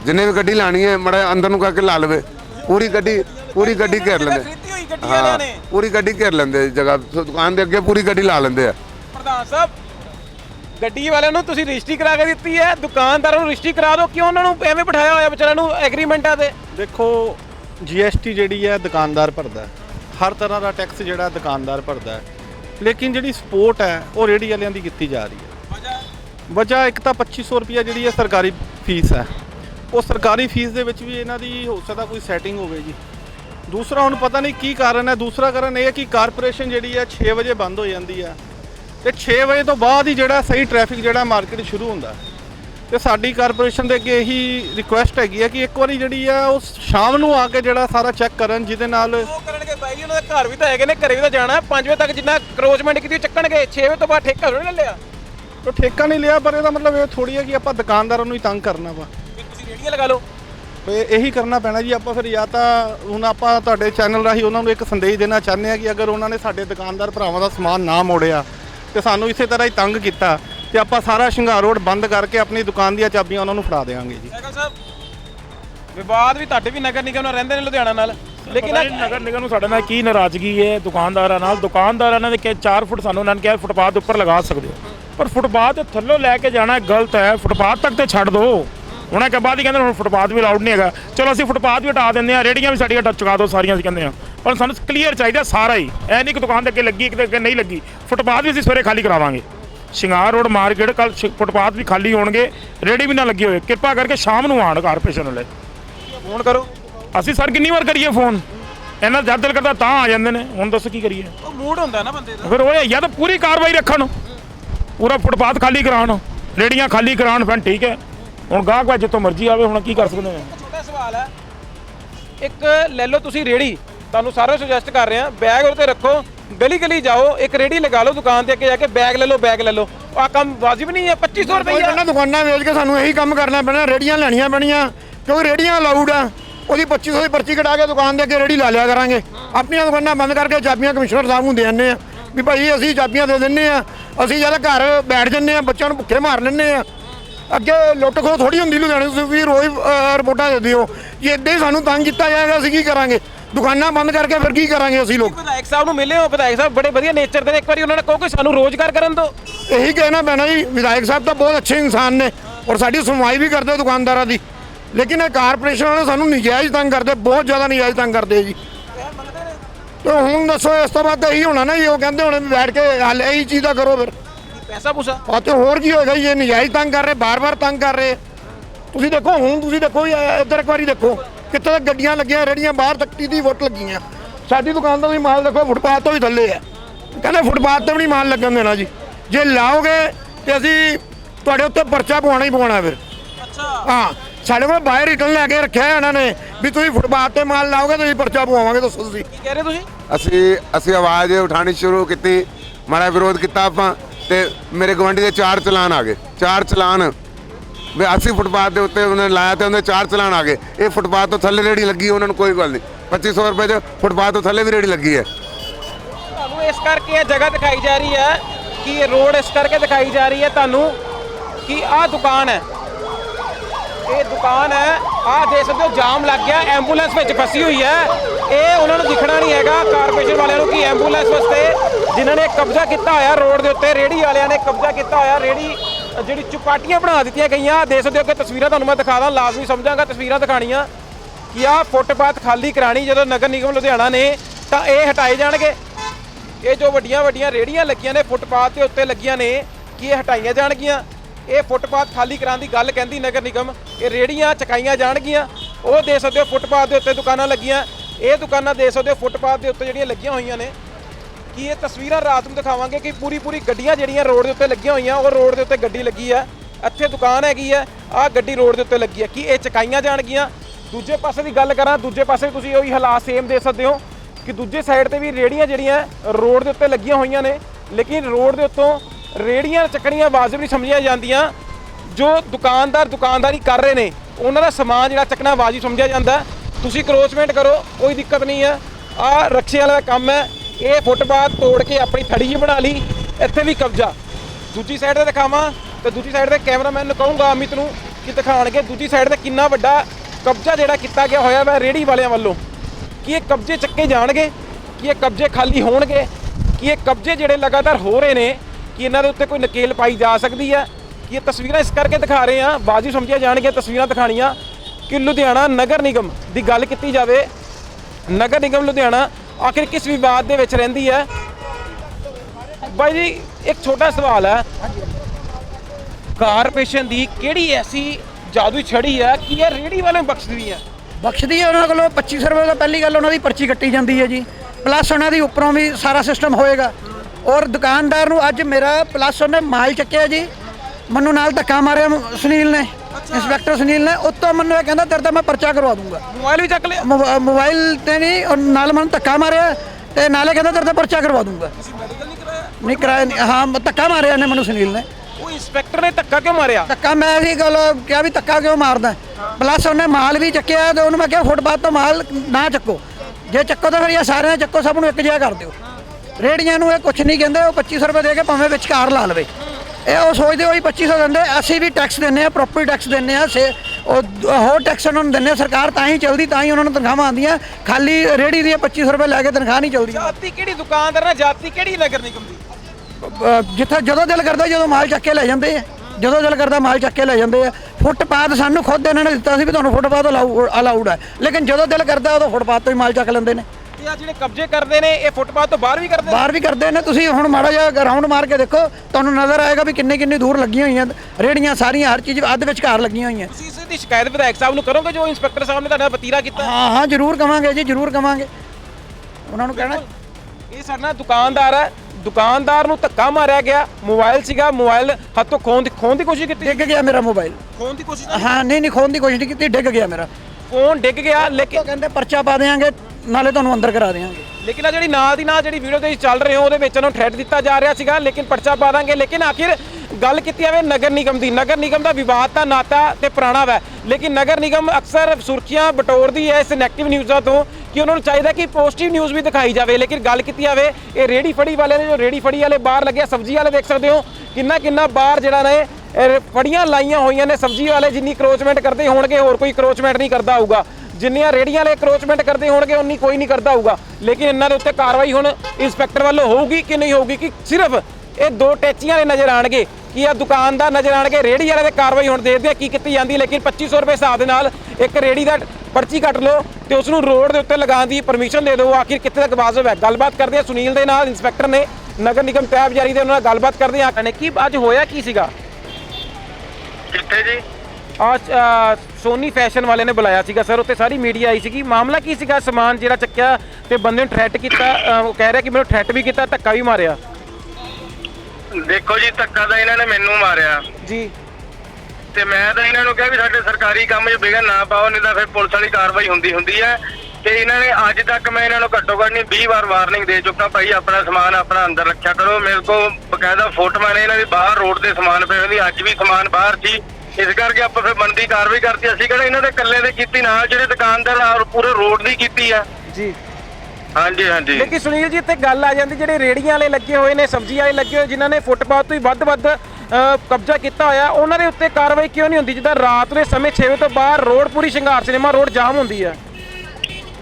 ਜਿੰਨੇ ਵੀ ਗੱਡੀ ਲਾਣੀ ਹੈ ਮੜਾ ਅੰਦਰ ਨੂੰ ਕਰਕੇ ਲਾ ਲਵੇ। ਪੂਰੀ ਗੱਡੀ ਪੂਰੀ ਗੱਡੀ ਘੇਰ ਲੈਂਦੇ। ਗੱਡੀ ਵਾਲਿਆਂ ਹਾਂ ਨੇ। ਪੂਰੀ ਗੱਡੀ ਘੇਰ ਲੈਂਦੇ ਜਗ੍ਹਾ ਸੋ ਦੁਕਾਨ ਦੇ ਅੱਗੇ ਪੂਰੀ ਗੱਡੀ ਲਾ ਲੈਂਦੇ ਆ। ਪ੍ਰਧਾਨ ਸਾਹਿਬ ਗੱਡੀ ਵਾਲਿਆਂ ਨੂੰ ਤੁਸੀਂ ਰਜਿਸਟਰੀ ਕਰਾ ਕੇ ਦਿੱਤੀ ਹੈ ਦੁਕਾਨਦਾਰਾਂ ਨੂੰ ਰਜਿਸਟਰੀ ਕਰਾ ਦਿਓ ਕਿਉਂ ਉਹਨਾਂ ਨੂੰ ਐਵੇਂ ਬਿਠਾਇਆ ਹੋਇਆ ਵਿਚਾਰਿਆਂ ਨੂੰ ਐਗਰੀਮੈਂਟਾਂ ਤੇ? ਦੇਖੋ ਜੀਐਸਟੀ ਜਿਹੜੀ ਹੈ ਦੁਕਾਨਦਾਰ ਭਰਦਾ ਹੈ। ਹਰ ਤਰ੍ਹਾਂ ਦਾ ਟੈਕਸ ਜਿਹੜਾ ਦੁਕਾਨਦਾਰ ਭਰਦਾ ਹੈ। ਲੇਕਿਨ ਜਿਹੜੀ ਸਪੋਰਟ ਹੈ ਉਹ ਰੇਹੜੀ ਵਾਲਿਆਂ ਦੀ ਕੀਤੀ ਜਾ ਰਹੀ ਹੈ। ਵਜ੍ਹਾ? ਇੱਕ ਤਾਂ 2500 ਰੁਪਿਆ ਜਿਹੜੀ ਹੈ ਸਰਕਾਰੀ ਫੀਸ ਹੈ। ਉਹ ਸਰਕਾਰੀ ਫੀਸ ਦੇ ਵਿੱਚ ਵੀ ਇਹਨਾਂ ਦੀ ਹੋ ਸਕਦਾ ਕੋਈ ਸੈਟਿੰਗ ਹੋਵੇ ਜੀ। ਦੂਸਰਾ ਹੁਣ ਪਤਾ ਨਹੀਂ ਕੀ ਕਾਰਨ ਹੈ ਦੂਸਰਾ ਕਾਰਨ ਇਹ ਹੈ ਕਿ ਕਾਰਪੋਰੇਸ਼ਨ ਜਿਹੜੀ ਹੈ 6 ਵਜੇ ਬੰਦ ਹੋ ਜਾਂਦੀ ਹੈ ਤੇ 6 ਵਜੇ ਤੋਂ ਬਾਅਦ ਹੀ ਜਿਹੜਾ ਸਹੀ ਟ੍ਰੈਫਿਕ ਜਿਹੜਾ ਮਾਰਕੀਟ ਸ਼ੁਰੂ ਹੁੰਦਾ। ਤੇ ਸਾਡੀ ਕਾਰਪੋਰੇਸ਼ਨ ਦੇ ਅੱਗੇ ਇਹੀ ਰਿਕੁਐਸਟ ਹੈਗੀ ਹੈ ਕਿ ਇੱਕ ਵਾਰੀ ਜਿਹੜੀ ਹੈ ਉਹ ਸ਼ਾਮ ਨੂੰ ਆ ਕੇ ਜਿਹੜਾ ਸਾਰਾ ਚੈੱਕ ਕਰਨ ਜਿਹਦੇ ਨਾਲ ਉਹ ਕਰਨਗੇ ਬਾਈ ਜੀ, ਉਹਨਾਂ ਦੇ ਘਰ ਵੀ ਤਾਂ ਹੈਗੇ ਨੇ ਘਰੇ ਵੀ ਤਾਂ ਜਾਣਾ 5 ਵਜੇ ਤੱਕ ਜਿੰਨਾ ਕਰੋਚਮੈਂਟ ਕੀਤੀ ਚੱਕਣਗੇ 6 ਵਜੇ ਤੋਂ ਬਾਅਦ ਠੇਕਾ ਥੋੜੀ ਲੈ ਲਿਆ। ਉਹ ਠੇਕਾ ਨਹੀਂ ਲਿਆ ਪਰ ਇਹਦਾ ਮਤਲਬ ਇਹ ਥੋੜੀ ਹੈ ਕਿ ਆਪਾਂ ਦੁਕਾਨਦਾਰਾਂ ਨੂੰ ਹੀ ਤੰਗ ਕਰਨਾ ਵੀ। ਤੁਸੀਂ ਰੇੜੀਆਂ ਲਗਾ ਲਓ। ਤੇ ਇਹੀ ਕਰਨਾ ਪੈਣਾ ਜੀ ਆਪਾਂ ਫਿਰ ਜਾਂ ਤਾਂ ਹੁਣ ਆਪਾਂ ਤੁਹਾਡੇ ਚੈਨਲ ਰਾਹੀਂ ਉਹਨਾਂ ਨੂੰ ਇੱਕ ਸੰਦੇਸ਼ ਦੇਣਾ ਚਾਹੁੰਦੇ ਆ ਕਿ ਅਗਰ ਉਹਨਾਂ ਨੇ ਸਾਡੇ ਦੁਕਾਨਦਾਰ ਭਰਾਵਾਂ ਦਾ ਸਮਾਨ ਨਾ ਮੋੜਿਆ ਤੇ ਸਾਨੂੰ ਇਸੇ ਤਰ੍ਹਾਂ ਹੀ ਤੰਗ ਕੀਤਾ ਤੇ ਆਪਾਂ ਸਾਰਾ ਸ਼ਿੰਗਾਰ ਰੋਡ ਬੰਦ ਕਰਕੇ ਆਪਣੀ ਦੁਕਾਨ ਦੀਆਂ ਚਾਬੀਆਂ ਉਹਨਾਂ ਨੂੰ ਫੜਾ ਦੇਵਾਂਗੇ ਜੀ। ਸਾਈਕਲ ਸਾਹਿਬ ਵਿਵਾਦ ਵੀ ਤੁਹਾਡੇ ਵੀ ਨਗਰ ਨਿਗਮ ਨਾਲ ਰਹਿੰਦੇ ਨੇ ਲੁਧਿਆਣਾ ਨਾਲ। ਲੇਕਿਨ ਨਗਰ ਨਿਗਮ ਨੂੰ ਸਾਡੇ ਨਾਲ ਕੀ ਨਾਰਾਜ਼ਗੀ ਹੈ ਦੁਕਾਨਦਾਰਾਂ ਨਾਲ। ਦੁਕਾਨਦਾਰਾਂ ਨੇ ਕਿ 4 ਫੁੱਟ ਸਾਨੂੰ ਉਹਨਾਂ ਨੇ ਕਿਹਾ ਫੁੱਟਪਾਥ ਉੱਪਰ ਲਗਾ ਸਕਦੇ ਹੋ। ਪਰ ਫੁੱਟਪਾਥ ਥੱਲੋਂ ਲੈ ਕੇ ਜਾਣਾ ਗਲਤ ਹੈ ਫੁੱਟਪਾਥ ਤੱਕ ਤੇ ਛੱਡ ਦਿਓ। ਉਹਨਾਂ ਕੇ ਬਾਅਦ ਹੀ ਕਹਿੰਦੇ ਹੁਣ ਫੁੱਟਪਾਥ ਵੀ ਅਲਾਉਡ ਨਹੀਂ ਹੈਗਾ। ਚਲੋ ਅਸੀਂ ਫੁੱਟਪਾਥ ਵੀ ਹਟਾ ਦਿੰਦੇ ਆ ਰੇੜੀਆਂ ਵੀ ਸਾਡੀਆਂ ਹਟਾ ਚੁਕਾ ਦਿਓ ਸਾਰੀਆਂ ਅਸੀਂ ਕਹਿੰਦੇ ਆ ਪਰ ਸਾਨੂੰ ਕਲੀਅਰ ਚਾਹੀਦਾ ਸਾਰਾ ਹੀ। ਐ ਨਹੀਂ ਕਿ ਦੁਕਾਨ ਦੇ ਅੱਗੇ ਲੱਗੀ ਇੱਕ ਦੇ ਅੱਗੇ ਨਹੀਂ ਲੱਗੀ। ਫੁੱਟਪਾਥ ਵੀ ਅਸੀਂ ਸਵੇਰੇ ਖਾਲੀ ਕਰਾਵਾਂਗੇ। ਸ਼ਿੰਗਾਰ ਰੋਡ ਮਾਰਕੀਟ ਕੱਲ ਫੁੱਟਪਾਥ ਵੀ ਖਾਲੀ ਹੋਣਗੇ। ਰੇੜੀ ਵੀ ਨਾ ਲੱਗੀ ਹੋਏ ਕਿਰਪਾ ਕਰਕੇ ਸ਼ਾਮ ਨੂੰ ਆਣ ਕਾਰਪੋਰੇਸ਼ਨ ਵਾਲੇ। ਫੋਨ ਕਰੋ। ਅਸੀਂ ਸਰ ਕਿੰਨੀ ਵਾਰ ਕਰੀਏ ਫੋਨ? ਇਹਨਾਂ ਜਦ ਦਿਲ ਕਰਦਾ ਤਾਂ ਆ ਜਾਂਦੇ ਨੇ। ਹੁਣ ਦੱਸੋ ਕੀ ਕਰੀਏ? ਉਹ ਮੂਡ ਹੁੰਦਾ ਨਾ ਬੰਦੇ ਦਾ। ਫਿਰ ਉਹ ਜਾਂ ਤਾਂ ਪੂਰੀ ਕਾਰਵਾਈ ਰੱਖਣ। ਪੂਰਾ ਫੁੱਟਪਾਥ ਖਾਲੀ ਕਰਾਉਣ। ਰੇੜੀਆਂ ਖਾਲੀ ਕਰਾਉਣ ਫਿਰ ਠੀਕ ਹੈ। ਹੁਣ ਗਾਹਕ ਵਾ ਜਿੱਥੋਂ ਮਰਜ਼ੀ ਆਵੇ ਹੁਣ ਕੀ ਕਰ ਸਕਦੇ ਹਾਂ ਛੋਟਾ ਸਵਾਲ ਹੈ। ਇੱਕ ਲੈ ਲਓ ਤੁਸੀਂ ਰੇੜੀ ਤੁਹਾਨੂੰ ਸਾਰੇ ਸੁਜੈਸਟ ਕਰ ਰਹੇ ਆ ਬੈਗ ਉਹਦੇ ਤੇ ਰੱਖੋ ਗਲੀ ਗਲੀ ਜਾਓ ਇੱਕ ਰੇੜੀ ਲਗਾ ਲਓ ਦੁਕਾਨ ਤੇ ਅੱਗੇ ਜਾ ਕੇ ਬੈਗ ਲੈ ਲਓ ਬੈਗ ਲੈ ਲਓ। ਆ ਕੰਮ ਵਾਜਿਬ ਨਹੀਂ ਹੈ 2500 ਕੋਈ ਰੁਪਏ ਕਹਿੰਦਾ ਦੁਕਾਨਾਂ ਵੇਚ ਕੇ ਸਾਨੂੰ ਇਹੀ ਕੰਮ ਕਰਨਾ ਪੈਣਾ ਰੇੜੀਆਂ ਲੈਣੀਆਂ ਪੈਣੀਆਂ ਕਿਉਂਕਿ ਰੇੜੀਆਂ ਅਲਾਊਡ ਆ। ਉਹਦੀ 2500 ਦੀ ਪਰਚੀ ਕਟਾ ਕੇ ਦੁਕਾਨ ਦੇ ਅੱਗੇ ਰੇੜੀ ਲਾ ਲਿਆ ਕਰਾਂਗੇ। ਆਪਣੀਆਂ ਦੁਕਾਨਾਂ ਬੰਦ ਕਰਕੇ ਚਾਬੀਆਂ ਕਮਿਸ਼ਨਰ ਸਾਹਿਬ ਨੂੰ ਦੇ ਦਿੰਦੇ ਆ ਵੀ ਭਾਈ ਅਸੀਂ ਚਾਬੀਆਂ ਦੇ ਦਿੰਨੇ ਆ ਅਸੀਂ ਜਦ ਘਰ ਬੈਠ ਜੰਨੇ ਆ ਬੱਚਿਆਂ ਨੂੰ ਭੁੱਖੇ ਮਾਰ ਲੈਂਦੇ ਆ। ਅੱਗੇ ਲੁੱਟ ਖੋਹ ਥੋੜੀ ਹੁੰਦੀ ਲੁਧਿਆਣੇ ਤੁਸੀਂ ਵੀ ਰੋਜ਼ ਅਹ, ਰਿਪੋਰਟਾਂ ਦਿੰਦੇ ਹੋ ਜੇ ਇੱਦਾਂ ਹੀ ਸਾਨੂੰ ਤੰਗ ਕੀਤਾ ਜਾਏਗਾ ਅਸੀਂ ਕੀ ਕਰਾਂਗੇ? ਦੁਕਾਨਾਂ ਬੰਦ ਕਰਕੇ ਫਿਰ ਕੀ ਕਰਾਂਗੇ ਅਸੀਂ ਲੋਕ? ਵਿਧਾਇਕ ਸਾਹਿਬ ਨੂੰ ਮਿਲੇ ਹੋ? ਵਿਧਾਇਕ ਸਾਹਿਬ ਬੜੇ ਵਧੀਆ ਨੇਚਰ ਦੇ ਨੇ। ਇੱਕ ਵਾਰੀ ਉਹਨਾਂ ਨੇ ਕਹੋ ਕਿ ਸਾਨੂੰ ਰੋਜ਼ਗਾਰ ਕਰਨ ਦਿਓ। ਇਹੀ ਕਹਿਣਾ ਪੈਣਾ ਜੀ ਵਿਧਾਇਕ ਸਾਹਿਬ ਤਾਂ ਬਹੁਤ ਅੱਛੇ ਇਨਸਾਨ ਨੇ ਔਰ ਸਾਡੀ ਸੁਣਵਾਈ ਵੀ ਕਰਦੇ ਦੁਕਾਨਦਾਰਾਂ ਦੀ। ਲੇਕਿਨ ਇਹ ਕਾਰਪੋਰੇਸ਼ਨ ਵਾਲੇ ਸਾਨੂੰ ਨਜਾਇਜ਼ ਤੰਗ ਕਰਦੇ ਬਹੁਤ ਜ਼ਿਆਦਾ ਨਜਾਇਜ਼ ਤੰਗ ਕਰਦੇ ਜੀ। ਤੇ ਹੁਣ ਦੱਸੋ ਇਸ ਤੋਂ ਬਾਅਦ ਤਾਂ ਇਹੀ ਹੋਣਾ ਨਾ ਜੀ ਉਹ ਕਹਿੰਦੇ ਹੁਣ ਬੈਠ ਕੇ ਹੱਲ ਇਹੀ ਚੀਜ਼ ਦਾ ਕਰੋ ਫਿਰ। ਪੈਸਾ ਪੂਸਾ। ਆ ਤੇ ਹੋਰ ਕੀ ਹੋਏਗਾ ਜੀ ਇਹ ਨਜਾਇਜ਼ ਤੰਗ ਕਰ ਰਹੇ ਬਾਰ-ਬਾਰ ਤੰਗ ਕਰ ਰਹੇ। ਤੁਸੀਂ ਦੇਖੋ ਹੁਣ ਤੁਸੀਂ ਦੇਖੋ ਇਹ ਇੱਧਰ ਇੱਕ ਵਾਰੀ ਦੇਖੋ ਕਿੱਥੇ ਤੱਕ ਗੱਡੀਆਂ ਲੱਗੀਆਂ ਰੇੜੀਆਂ ਬਾਹਰ ਤੱਕ ਦੀ ਫੁੱਟ ਲੱਗੀਆਂ। ਸਾਡੀ ਦੁਕਾਨ ਦਾ ਵੀ ਮਾਲ ਦੇਖੋ ਫੁੱਟਪਾਥ ਤੋਂ ਵੀ ਥੱਲੇ ਆ। ਕਹਿੰਦੇ ਫੁੱਟਪਾਥ ਤੇ ਵੀ ਨਹੀਂ ਮਾਲ ਲੱਗਣ ਦੇਣਾ ਜੀ। ਜੇ ਲਾਓਗੇ ਤੇ ਅਸੀਂ ਤੁਹਾਡੇ ਉੱਤੇ ਪਰਚਾ ਪਵਾਉਣਾ ਹੀ ਪਵਾਉਣਾ ਫਿਰ। ਅੱਛਾ। ਹਾਂ ਸਾਡੇ ਕੋਲ ਬਾਹਰ ਰਿਟਰਨ ਲੈ ਕੇ ਰੱਖਿਆ ਹੈ ਇਹਨਾਂ ਨੇ ਵੀ ਤੁਸੀਂ ਫੁੱਟਪਾਥ ਤੇ ਮਾਲ ਲਾਓਗੇ ਤੇ ਅਸੀਂ ਪਰਚਾ ਪਵਾਵਾਂਗੇ ਦੱਸੋ ਤੁਸੀਂ। ਕੀ ਕਹਿ ਰਹੇ ਤੁਸੀਂ? ਅਸੀਂ ਅਸੀਂ ਆਵਾਜ਼ ਉਠਾਣੀ ਸ਼ੁਰੂ ਕੀਤੀ। ਮਾੜਾ ਵਿਰੋਧ ਕੀਤਾ ਆਪਾਂ। ਤੇ ਮੇਰੇ ਗਵੰਡੀ ਦੇ ਚਾਰ ਚਲਾਨ ਆ ਗਏ। ਚਾਰ ਚਲਾਨ। ਵੀ 80 ਫੁੱਟਪਾਥ ਦੇ ਉੱਤੇ ਉਹਨੇ ਲਾਇਆ ਤੇ ਉਹਦੇ ਚਾਰ ਚਲਾਨ ਆ ਗਏ। ਇਹ ਫੁੱਟਪਾਥ ਤੋਂ ਥੱਲੇ ਰੇੜੀ ਲੱਗੀ, ਉਹਨਾਂ ਨੂੰ ਕੋਈ ਗੱਲ ਨਹੀਂ। 2500 ਰੁਪਏ ਦੇ ਫੁੱਟਪਾਥ ਤੋਂ ਥੱਲੇ ਵੀ ਰੇੜੀ ਲੱਗੀ ਹੈ। ਤੁਹਾਨੂੰ ਇਸ ਕਰਕੇ ਇਹ ਜਗ੍ਹਾ ਦਿਖਾਈ ਜਾ ਰਹੀ ਹੈ ਕਿ ਇਹ ਰੋਡ ਇਸ ਕਰਕੇ ਦਿਖਾਈ ਜਾ ਰਹੀ ਹੈ ਤੁਹਾਨੂੰ ਕਿ ਆਹ ਦੁਕਾਨ ਹੈ। ਇਹ ਦੁਕਾਨ ਹੈ, ਆਹ ਦੇਖ ਸਕਦੇ ਹੋ, ਜਾਮ ਲੱਗ ਗਿਆ, ਐਂਬੂਲੈਂਸ ਵਿੱਚ ਫਸੀ ਹੋਈ ਹੈ। ਇਹ ਉਹਨਾਂ ਨੂੰ ਦਿਖਣਾ ਨਹੀਂ ਹੈਗਾ, ਕਾਰਪੋਰੇਸ਼ਨ ਵਾਲਿਆਂ ਨੂੰ ਕਿ ਐਂਬੂਲੈਂਸ ਵਾਸਤੇ ਜਿਨ੍ਹਾਂ ਨੇ ਕਬਜ਼ਾ ਕੀਤਾ ਹੋਇਆ ਰੋਡ ਦੇ ਉੱਤੇ ਰੇੜੀ ਵਾਲਿਆਂ ਨੇ ਕਬਜ਼ਾ ਕੀਤਾ ਹੋਇਆ ਰੇੜੀ ਜਿਹੜੀ ਚੁਪਾਟੀਆਂ ਬਣਾ ਦਿੱਤੀਆਂ ਗਈਆਂ। ਦੇਖ ਸਕਦੇ ਹੋ ਕਿ ਤਸਵੀਰਾਂ ਤੁਹਾਨੂੰ ਮੈਂ ਦਿਖਾ ਦਾਂ, ਲਾਜ਼ਮੀ ਸਮਝਾਂਗਾ, ਤਸਵੀਰਾਂ ਦਿਖਾਣੀਆਂ ਕਿ ਆਹ ਫੁੱਟਪਾਥ ਖਾਲੀ ਕਰਾਣੀ, ਜਦੋਂ ਨਗਰ ਨਿਗਮ ਲੁਧਿਆਣਾ ਨੇ, ਤਾਂ ਇਹ ਹਟਾਏ ਜਾਣਗੇ। ਇਹ ਜੋ ਵੱਡੀਆਂ ਵੱਡੀਆਂ ਰੇੜੀਆਂ ਲੱਗੀਆਂ ਨੇ, ਫੁੱਟਪਾਥ ਦੇ ਉੱਤੇ ਲੱਗੀਆਂ ਨੇ, ਕਿ ਇਹ ਹਟਾਈਆਂ ਜਾਣਗੀਆਂ। ਇਹ ਫੁੱਟਪਾਥ ਖਾਲੀ ਕਰਾਉਣ ਦੀ ਗੱਲ ਕਹਿੰਦੀ ਨਗਰ ਨਿਗਮ, ਇਹ ਰੇੜੀਆਂ ਚਕਾਈਆਂ ਜਾਣਗੀਆਂ। ਉਹ ਦੇ ਸਕਦੇ ਹੋ ਫੁੱਟਪਾਥ ਦੇ ਉੱਤੇ ਦੁਕਾਨਾਂ ਲੱਗੀਆਂ। ਇਹ ਦੁਕਾਨਾਂ ਦੇ ਸਕਦੇ ਹੋ ਫੁੱਟਪਾਥ ਦੇ ਉੱਤੇ ਜਿਹੜੀਆਂ ਲੱਗੀਆਂ ਹੋਈਆਂ ਨੇ ਕੀ ਇਹ ਤਸਵੀਰਾਂ ਰਾਤ ਨੂੰ ਦਿਖਾਵਾਂਗੇ ਕਿ ਪੂਰੀ ਪੂਰੀ ਗੱਡੀਆਂ ਜਿਹੜੀਆਂ ਰੋਡ ਦੇ ਉੱਤੇ ਲੱਗੀਆਂ ਹੋਈਆਂ, ਉਹ ਰੋਡ ਦੇ ਉੱਤੇ ਗੱਡੀ ਲੱਗੀ ਹੈ ਇੱਥੇ ਦੁਕਾਨ ਹੈਗੀ ਹੈ ਆਹ ਗੱਡੀ ਰੋਡ ਦੇ ਉੱਤੇ ਲੱਗੀ ਹੈ ਕੀ ਇਹ ਚਕਾਈਆਂ ਜਾਣਗੀਆਂ? ਦੂਜੇ ਪਾਸੇ ਦੀ ਗੱਲ ਕਰਾਂ, ਦੂਜੇ ਪਾਸੇ ਵੀ ਤੁਸੀਂ ਉਹੀ ਹਾਲਾਤ ਸੇਮ ਦੇ ਸਕਦੇ ਹੋ ਕਿ ਦੂਜੇ ਸਾਈਡ ਤੇ ਵੀ ਰੇੜੀਆਂ ਜਿਹੜੀਆਂ ਰੋਡ ਦੇ ਉੱਤੇ ਲੱਗੀਆਂ ਹੋਈਆਂ ਨੇ, ਲੇਕਿਨ ਰੋਡ ਦੇ ਉੱਤੋਂ ਰੇੜੀਆਂ ਚੱਕਣੀਆਂ ਵਾਜਬ ਨਹੀਂ ਸਮਝੀਆਂ ਜਾਂਦੀਆਂ। ਜੋ ਦੁਕਾਨਦਾਰ ਦੁਕਾਨਦਾਰੀ ਕਰ ਰਹੇ ਨੇ, ਉਹਨਾਂ ਦਾ ਸਮਾਨ ਜਿਹੜਾ ਚੱਕਣਾ ਵਾਜib ਸਮਝਿਆ ਜਾਂਦਾ। ਤੁਸੀਂ ਕਰੋਚਮੈਂਟ ਕਰੋ, ਕੋਈ ਦਿੱਕਤ ਨਹੀਂ ਹੈ ਆ ਰਕਸ਼ੇ ਵਾਲਾ ਦਾ ਕੰਮ ਹੈ ਇਹ ਫੁੱਟਪਾਥ ਤੋੜ ਕੇ ਆਪਣੀ ਥੜੀ ਜਿਹੀ ਬਣਾ ਲਈ, ਇੱਥੇ ਵੀ ਕਬਜ਼ਾ। ਦੂਜੀ ਸਾਈਡ ਤੇ ਦਿਖਾਵਾਂ, ਤੇ ਦੂਜੀ ਸਾਈਡ ਤੇ ਕੈਮਰਾਮੈਨ ਨੂੰ ਕਹੂੰਗਾ, ਅਮਿਤ ਨੂੰ, ਕਿ ਦਿਖਾਣਗੇ ਦੂਜੀ ਸਾਈਡ ਤੇ ਕਿੰਨਾ ਵੱਡਾ ਕਬਜ਼ਾ ਜਿਹੜਾ ਕੀਤਾ ਗਿਆ ਹੋਇਆ ਵਾ ਰੇੜੀ ਵਾਲਿਆਂ ਵੱਲੋਂ। ਕਿ ਇਹ ਕਬਜ਼ੇ ਚੱਕੇ ਜਾਣਗੇ, ਕਿ ਇਹ ਕਬਜ਼ੇ ਖਾਲੀ ਹੋਣਗੇ, ਕਿ ਇਹ ਕਬਜ਼ੇ ਜਿਹੜੇ ਲਗਾਤਾਰ ਹੋ ਰਹੇ ਨੇ, ਕਿ ਇਹਨਾਂ ਦੇ ਉੱਤੇ ਕੋਈ ਨਕੇਲ ਪਾਈ ਜਾ ਸਕਦੀ ਹੈ ਕਿ ਇਹ ਤਸਵੀਰਾਂ ਇਸ ਕਰਕੇ ਦਿਖਾ ਰਹੇ ਆ ਬਾਜੀ ਸਮਝਿਆ ਜਾਣਗੀਆਂ ਤਸਵੀਰਾਂ ਦਿਖਾਣੀਆਂ ਕਿ ਲੁਧਿਆਣਾ ਨਗਰ ਨਿਗਮ ਦੀ ਗੱਲ ਕੀਤੀ ਜਾਵੇ, ਨਗਰ ਨਿਗਮ ਲੁਧਿਆਣਾ ਆਖਿਰ ਕਿਸ ਵਿਵਾਦ ਦੇ ਵਿੱਚ ਰਹਿੰਦੀ ਹੈ? ਬਾਈ ਜੀ, ਇੱਕ ਛੋਟਾ ਸਵਾਲ ਹੈ। ਕਾਰਪੋਰੇਸ਼ਨ ਦੀ ਕਿਹੜੀ ਐਸੀ ਜਾਦੂ ਛੜੀ ਹੈ ਕਿ ਇਹ ਰੇੜੀ ਵਾਲੇ ਬਖਸ਼ਦੀ ਹੈ? ਬਖਸ਼ਦੀ ਹੈ ਉਹਨਾਂ ਕੋਲੋਂ 2500 ਰੁਪਏ ਦਾ ਪਹਿਲੀ ਗੱਲ ਉਹਨਾਂ ਦੀ ਪਰਚੀ ਕੱਟੀ ਜਾਂਦੀ ਹੈ ਜੀ। ਪਲੱਸ ਉਹਨਾਂ ਦੀ ਉੱਪਰੋਂ ਵੀ ਸਾਰਾ ਸਿਸਟਮ ਹੋਏਗਾ। ਔਰ ਦੁਕਾਨਦਾਰ ਨੂੰ ਅੱਜ ਮੇਰਾ ਪਲੱਸ ਉਹਨੇ ਮਾਲ ਚੱਕਿਆ ਜੀ। ਮੈਨੂੰ ਨਾਲ ਧੱਕਾ ਮਾਰਿਆ ਸੁਨੀਲ ਨੇ। ਇੰਸਪੈਕਟਰ ਸੁਨੀਲ ਨੇ ਉੱਤੋਂ ਮੈਨੂੰ ਇਹ ਕਹਿੰਦਾ ਤੇਰੇ ਤਾਂ ਮੈਂ ਪਰਚਾ ਕਰਵਾ ਦੂੰਗਾ। ਮੋਬਾਈਲ ਵੀ ਚੱਕ ਲਿਆ? ਮੋਬਾ- ਮੋਬਾਈਲ ਤੇ ਨਹੀਂ ਔਰ ਨਾਲ ਮੈਨੂੰ ਧੱਕਾ ਮਾਰਿਆ ਤੇ ਨਾਲੇ ਕਹਿੰਦਾ ਤੇਰੇ ਤਾਂ ਪਰਚਾ ਕਰਵਾ ਦੂੰਗਾ। ਨਹੀਂ ਕਰਾਇਆ? ਨਹੀਂ ਹਾਂ ਧੱਕਾ ਮਾਰਿਆ ਨੇ ਮੈਨੂੰ ਸੁਨੀਲ ਨੇ। ਉਹ ਇੰਸਪੈਕਟਰ ਨੇ ਧੱਕਾ ਕਿਉਂ ਮਾਰਿਆ? ਧੱਕਾ ਮੈਂ ਇਹੀ ਗੱਲ ਕਿਹਾ ਵੀ ਧੱਕਾ ਕਿਉਂ ਮਾਰਦਾ। ਪਲੱਸ ਉਹਨੇ ਮਾਲ ਵੀ ਚੱਕਿਆ ਤੇ ਉਹਨੂੰ ਮੈਂ ਕਿਹਾ ਫੁੱਟਪਾਥ ਤੋਂ ਮਾਲ ਨਾ ਚੱਕੋ। ਜੇ ਚੱਕੋ ਤਾਂ ਫਿਰ ਇਹ ਸਾਰਿਆਂ ਨੇ ਚੱਕੋ ਸਭ ਨੂੰ ਇੱਕ ਜਿਹਾ ਕਰ ਦਿਓ। ਰੇੜੀਆਂ ਨੂੰ ਇਹ ਕੁਝ ਨਹੀਂ ਕਹਿੰਦੇ ਉਹ 2500 ਰੁਪਏ ਦੇ ਕੇ ਭਾਵੇਂ ਵਿਚਕਾਰ ਲਾ ਲਵੇ। ਇਹ ਉਹ ਸੋਚਦੇ ਹੋਈ 2500 ਦਿੰਦੇ ਅਸੀਂ ਵੀ ਟੈਕਸ ਦਿੰਨੇ ਆ ਪ੍ਰੋਪਰਟੀ ਟੈਕਸ ਦਿੰਨੇ ਆ ਸੇ ਉਹ ਦ- ਹੋਰ ਟੈਕਸ ਉਹਨਾਂ ਨੂੰ ਦਿੰਨੇ ਆ ਸਰਕਾਰ ਤਾਂ ਹੀ ਚੱਲਦੀ ਤਾਂ ਹੀ ਉਹਨਾਂ ਨੂੰ ਤਨਖਾਹਾਂ ਆਉਂਦੀਆਂ ਖਾਲੀ ਰੇੜੀ ਦੀਆਂ 2500 ਰੁਪਏ ਲੈ ਕੇ ਤਨਖਾਹ ਨਹੀਂ ਚੱਲਦੀ। ਜਾਤੀ ਕਿਹੜੀ ਦੁਕਾਨਦਾਰ ਨਾਲ ਜਾਤੀ ਕਿਹੜੀ ਨਗਰ ਨਿਗਮ ਦੀ? ਜਿੱਥੇ ਜਦੋਂ ਦਿਲ ਕਰਦਾ ਜਦੋਂ ਮਾਲ ਚੱਕ ਕੇ ਲੈ ਜਾਂਦੇ ਆ ਜਦੋਂ ਦਿਲ ਕਰਦਾ ਮਾਲ ਚੱਕ ਕੇ ਲੈ ਜਾਂਦੇ ਆ। ਫੁੱਟਪਾਥ ਸਾਨੂੰ ਖੁਦ ਇਹਨਾਂ ਨੇ ਦਿੱਤਾ ਸੀ ਵੀ ਤੁਹਾਨੂੰ ਫੁੱਟਪਾਥ ਅਲਾਉਡ ਹੈ ਲੇਕਿਨ ਜਦੋਂ ਦਿਲ ਕਰਦਾ ਉਦੋਂ ਫੁੱਟਪਾਥ ਤੋਂ ਹੀ ਮਾਲ ਚੱਕ ਲੈਂਦੇ ਨੇ। ਤੇ ਆ ਜਿਹੜੇ ਕਬਜ਼ੇ ਕਰਦੇ ਨੇ ਇਹ ਫੁੱਟਪਾਥ ਤੋਂ ਬਾਹਰ ਵੀ ਕਰਦੇ ਨੇ? ਬਾਹਰ ਵੀ ਕਰਦੇ ਨੇ। ਤੁਸੀਂ ਹੁਣ ਮਾੜਾ ਜਿਹਾ ਰਾਉਂਡ ਮਾਰ ਕੇ ਦੇਖੋ ਤੁਹਾਨੂੰ ਨਜ਼ਰ ਆਏਗਾ ਵੀ ਕਿੰਨੇ ਕਿੰਨੇ ਦੂਰ ਲੱਗੀਆਂ ਹੋਈਆਂ ਰੇੜੀਆਂ ਸਾਰੀਆਂ ਹਰ ਚੀਜ਼ ਅੱਧ ਵਿਚਕਾਰ ਲੱਗੀਆਂ ਹੋਈਆਂ। ਤੁਸੀਂ ਇਸ ਦੀ ਸ਼ਿਕਾਇਤ ਵਿਧਾਇਕ ਸਾਹਿਬ ਨੂੰ ਕਰੋਗੇ ਜੋ ਇੰਸਪੈਕਟਰ ਸਾਹਿਬ ਨੇ ਤੁਹਾਡਾ ਵਤੀਰਾ ਕੀਤਾ? ਹਾਂ ਹਾਂ ਜ਼ਰੂਰ ਕਵਾਂਗੇ ਜੀ ਜ਼ਰੂਰ ਕਵਾਂਗੇ। ਉਹਨਾਂ ਨੂੰ ਕਹਿਣਾ ਇਹ ਸਾਡਾ ਦੁਕਾਨਦਾਰ ਹੈ। ਦੁਕਾਨਦਾਰ ਨੂੰ ਧੱਕਾ ਮਾਰਿਆ ਗਿਆ। ਮੋਬਾਈਲ ਸੀਗਾ। ਮੋਬਾਈਲ ਹੱਥੋਂ ਖੋਣ ਦੀ ਖੋਣ ਦੀ ਕੋਸ਼ਿਸ਼ ਕੀਤੀ ਡਿੱਗ ਗਿਆ ਮੇਰਾ ਮੋਬਾਈਲ। ਖੋਣ ਦੀ ਕੋਸ਼ਿਸ਼ ਹਾਂ ਨਹੀਂ ਨਹੀਂ ਖੋਣ ਦੀ ਕੋਸ਼ਿਸ਼ ਨਹੀਂ ਕੀਤੀ ਡਿੱਗ ਗਿਆ ਮੇਰਾ। ਫੋਨ ਡਿੱਗ ਗਿਆ? ਲੇਕਿਨ ਕਹਿੰਦੇ ਪਰਚਾ ਪਾ ਦੇਾਂਗੇ ਨਾਲੇ ਤੁਹਾਨੂੰ ਅੰਦਰ ਕਰਾ ਦੇਾਂਗੇ ਲੇਕਿਨ ਆ ਜਿਹੜੀ ਨਾਲ ਦੀ ਨਾਲ ਜਿਹੜੀ ਵੀਡੀਓ ਦੇ ਚੱਲ ਰਹੇ ਹੋ, ਉਹਦੇ ਵਿੱਚ ਉਹਨੂੰ ਥ੍ਰੈਟ ਦਿੱਤਾ ਜਾ ਰਿਹਾ ਸੀਗਾ, ਲੇਕਿਨ ਪਰਚਾ ਪਾ ਦਾਂਗੇ। ਲੇਕਿਨ ਆਖਿਰ ਗੱਲ ਕੀਤੀ ਜਾਵੇ ਨਗਰ ਨਿਗਮ ਦੀ। ਨਗਰ ਨਿਗਮ ਦਾ ਵਿਵਾਦ ਤਾਂ ਨਾਤਾ ਤੇ ਪੁਰਾਣਾ ਵੈ। ਲੇਕਿਨ ਨਗਰ ਨਿਗਮ ਅਕਸਰ ਸੁਰਖੀਆਂ ਬਟੋਰਦੀ ਹੈ ਇਸ ਨੈਗੇਟਿਵ ਨਿਊਜ਼ਾਂ ਤੋਂ ਕਿ ਉਹਨਾਂ ਨੂੰ ਚਾਹੀਦਾ ਕਿ ਪੋਜ਼ਿਟਿਵ ਨਿਊਜ਼ ਵੀ ਦਿਖਾਈ ਜਾਵੇ। ਲੇਕਿਨ ਗੱਲ ਕੀਤੀ ਜਾਵੇ ਇਹ ਰੇੜੀ ਫੜੀ ਵਾਲੇ ਨੇ, ਜੋ ਰੇੜੀ ਫੜੀ ਵਾਲੇ ਬਾਹਰ ਲੱਗਿਆ ਸਬਜ਼ੀ ਵਾਲੇ ਦੇਖ ਸਕਦੇ ਹੋ, ਕਿੰਨਾ ਕਿੰਨਾ ਬਾਹਰ ਜਿਹੜਾ ਨੇ ਫੜੀਆਂ ਲਾਈਆਂ ਹੋਈਆਂ ਨੇ ਸਬਜ਼ੀ ਵਾਲੇ, ਜਿੰਨੀ ਕਰੋਚਮੈਂਟ ਕਰਦੇ ਹੋਣਗੇ, ਹੋਰ ਕੋਈ ਕਰੋਚਮੈਂਟ ਨਹੀਂ ਕਰਦਾ ਹੋਊਗਾ। ਜਿੰਨੀਆਂ ਰੇੜੀਆਂ ਵਾਲੇ ਕਰੋਚਮੈਂਟ ਕਰਦੇ ਹੋਣਗੇ ਉਨੀ ਕੋਈ ਨਹੀਂ ਕਰਦਾ ਹੋਊਗਾ। ਲੇਕਿਨ ਇਹਨਾਂ ਦੇ ਉੱਤੇ ਕਾਰਵਾਈ ਹੁਣ ਇੰਸਪੈਕਟਰ ਵੱਲੋਂ ਹੋਊਗੀ ਕਿ ਨਹੀਂ ਹੋਊਗੀ? ਕਿ ਸਿਰਫ ਇਹ ਦੋ ਟੈਚੀਆਂ ਵਾਲੇ ਨਜ਼ਰ ਆਣਗੇ ਕਿ ਇਹ ਦੁਕਾਨਦਾਰ ਨਜ਼ਰ ਆਣਗੇ ਰੇੜੀ ਵਾਲੇ ਦੇ ਕਾਰਵਾਈ ਹੁਣ ਦੇਖਦੇ ਆ ਕੀ ਕੀਤੀ ਜਾਂਦੀ ਹੈ। ਲੇਕਿਨ 2500 ਰੁਪਏ ਹਿਸਾਬ ਦੇ ਨਾਲ ਇੱਕ ਰੇੜੀ ਦਾ ਪਰਚੀ ਕੱਟ ਲਓ ਤੇ ਉਸ ਨੂੰ ਰੋਡ ਦੇ ਉੱਤੇ ਲਗਾਉਣ ਦੀ ਪਰਮਿਸ਼ਨ ਦੇ ਦਿਓ। ਆਖਿਰ ਕਿੱਥੇ ਤੱਕ ਵਾਜਬ ਹੈ? ਗੱਲਬਾਤ ਕਰਦੇ ਆ ਸੁਨੀਲ ਦੇ ਨਾਲ ਇੰਸਪੈਕਟਰ ਨੇ ਨਗਰ ਨਿਗਮ ਤੈਬ ਜਾਰੀ ਦੇ ਉਹਨਾਂ ਨਾਲ ਗੱਲਬਾਤ ਕਰਦੇ ਆ ਨੇ ਕੀ ਅੱਜ ਹੋਇਆ ਕੀ ਸੀਗਾ? ਕਿੱਥੇ ਜੀ? ਅੱਜ ਸੋਨੀ ਫੈਸ਼ਨ ਵਾਲੇ ਨੇ ਬੁਲਾਇਆ ਸੀਗਾ ਸਰ ਉੱਤੇ ਸਾਰੀ ਮੀਡੀਆ ਆਈ ਸੀਗੀ। ਮਾਮਲਾ ਕੀ ਸੀਗਾ? ਸਮਾਨ ਜਿਹੜਾ ਚੱਕਿਆ ਤੇ ਬੰਦੇ ਨੂੰ ਥ੍ਰੈਟ ਕੀਤਾ ਅਹ, ਉਹ ਕਹਿ ਰਿਹਾ ਕਿ ਮੈਨੂੰ ਥ੍ਰੈਟ ਵੀ ਕੀਤਾ ਧੱਕਾ ਵੀ ਮਾਰਿਆ। ਦੇਖੋ ਜੀ ਧੱਕਾ ਤਾਂ ਇਹਨਾਂ ਨੇ ਮੈਨੂੰ ਮਾਰਿਆ। ਜੀ। ਤੇ ਮੈਂ ਤਾਂ ਇਹਨਾਂ ਨੂੰ ਕਿਹਾ ਵੀ ਸਾਡੇ ਸਰਕਾਰੀ ਕੰਮ 'ਚ ਵਿਘਨ ਨਾ ਪਾਓ ਨਹੀਂ ਤਾਂ ਫਿਰ ਪੁਲਿਸ ਵਾਲੀ ਕਾਰਵਾਈ ਹੁੰਦੀ ਹੁੰਦੀ ਹੈ। ਤੇ ਇਹਨਾਂ ਨੇ ਅੱਜ ਤੱਕ ਮੈਂ ਇਹਨਾਂ ਨੂੰ ਘੱਟੋ ਘੱਟ ਨਹੀਂ 20 ਵਾਰ ਵਾਰਨਿੰਗ ਦੇ ਚੁੱਕਾ ਭਾਈ ਆਪਣਾ ਸਮਾਨ ਆਪਣਾ ਅੰਦਰ ਰੱਖਿਆ ਕਰੋ। ਮੇਰੇ ਕੋਲ ਬਕਾਇਦਾ ਫੋਟੋਆਂ ਨੇ ਇਹਨਾਂ ਦੀ ਬਾਹਰ ਰੋਡ ਤੇ ਸਮਾਨ ਪਿਆ ਹੁੰਦੀ ਅੱਜ ਵੀ ਸਮਾਨ ਬਾਹਰ ਸੀ। ਇਸ ਕਰਕੇ ਆਪਾਂ ਫਿਰ ਬੰਦੀ ਕਾਰਵਾਈ ਕਰਤੀ। ਅਸੀਂ ਕਿਹੜਾ ਇਹਨਾਂ ਦੇ ਇਕੱਲੇ ਦੇ ਕੀਤੀ ਨਾਲ ਜਿਹੜੇ ਦੁਕਾਨਦਾਰ ਆ ਪੂਰੇ ਰੋਡ ਦੀ ਕੀਤੀ ਆ। ਜੀ। ਹਾਂਜੀ ਹਾਂਜੀ। ਲੇਕਿਨ ਸੁਨੀਲ ਜੀ ਇੱਥੇ ਗੱਲ ਆ ਜਾਂਦੀ ਜਿਹੜੇ ਰੇੜੀਆਂ ਵਾਲੇ ਲੱਗੇ ਹੋਏ ਨੇ ਸਬਜ਼ੀ ਵਾਲੇ ਲੱਗੇ ਹੋਏ ਜਿਨ੍ਹਾਂ ਨੇ ਫੁੱਟਪਾਥ ਤੋਂ ਹੀ ਵੱਧ-ਵੱਧ ਅਹ, ਕਬਜ਼ਾ ਕੀਤਾ ਹੋਇਆ ਉਹਨਾਂ ਦੇ ਉੱਤੇ ਕਾਰਵਾਈ ਕਿਉਂ ਨਹੀਂ ਹੁੰਦੀ? ਜਿੱਦਾਂ ਰਾਤ ਦੇ ਸਮੇਂ 6 ਵਜੇ ਤੋਂ ਬਾਅਦ ਰੋਡ ਪੂਰੀ ਸ਼ਿੰਗਾਰ ਸਿਨੇਮਾ ਰੋਡ ਜਾਮ ਹੁੰਦੀ ਹੈ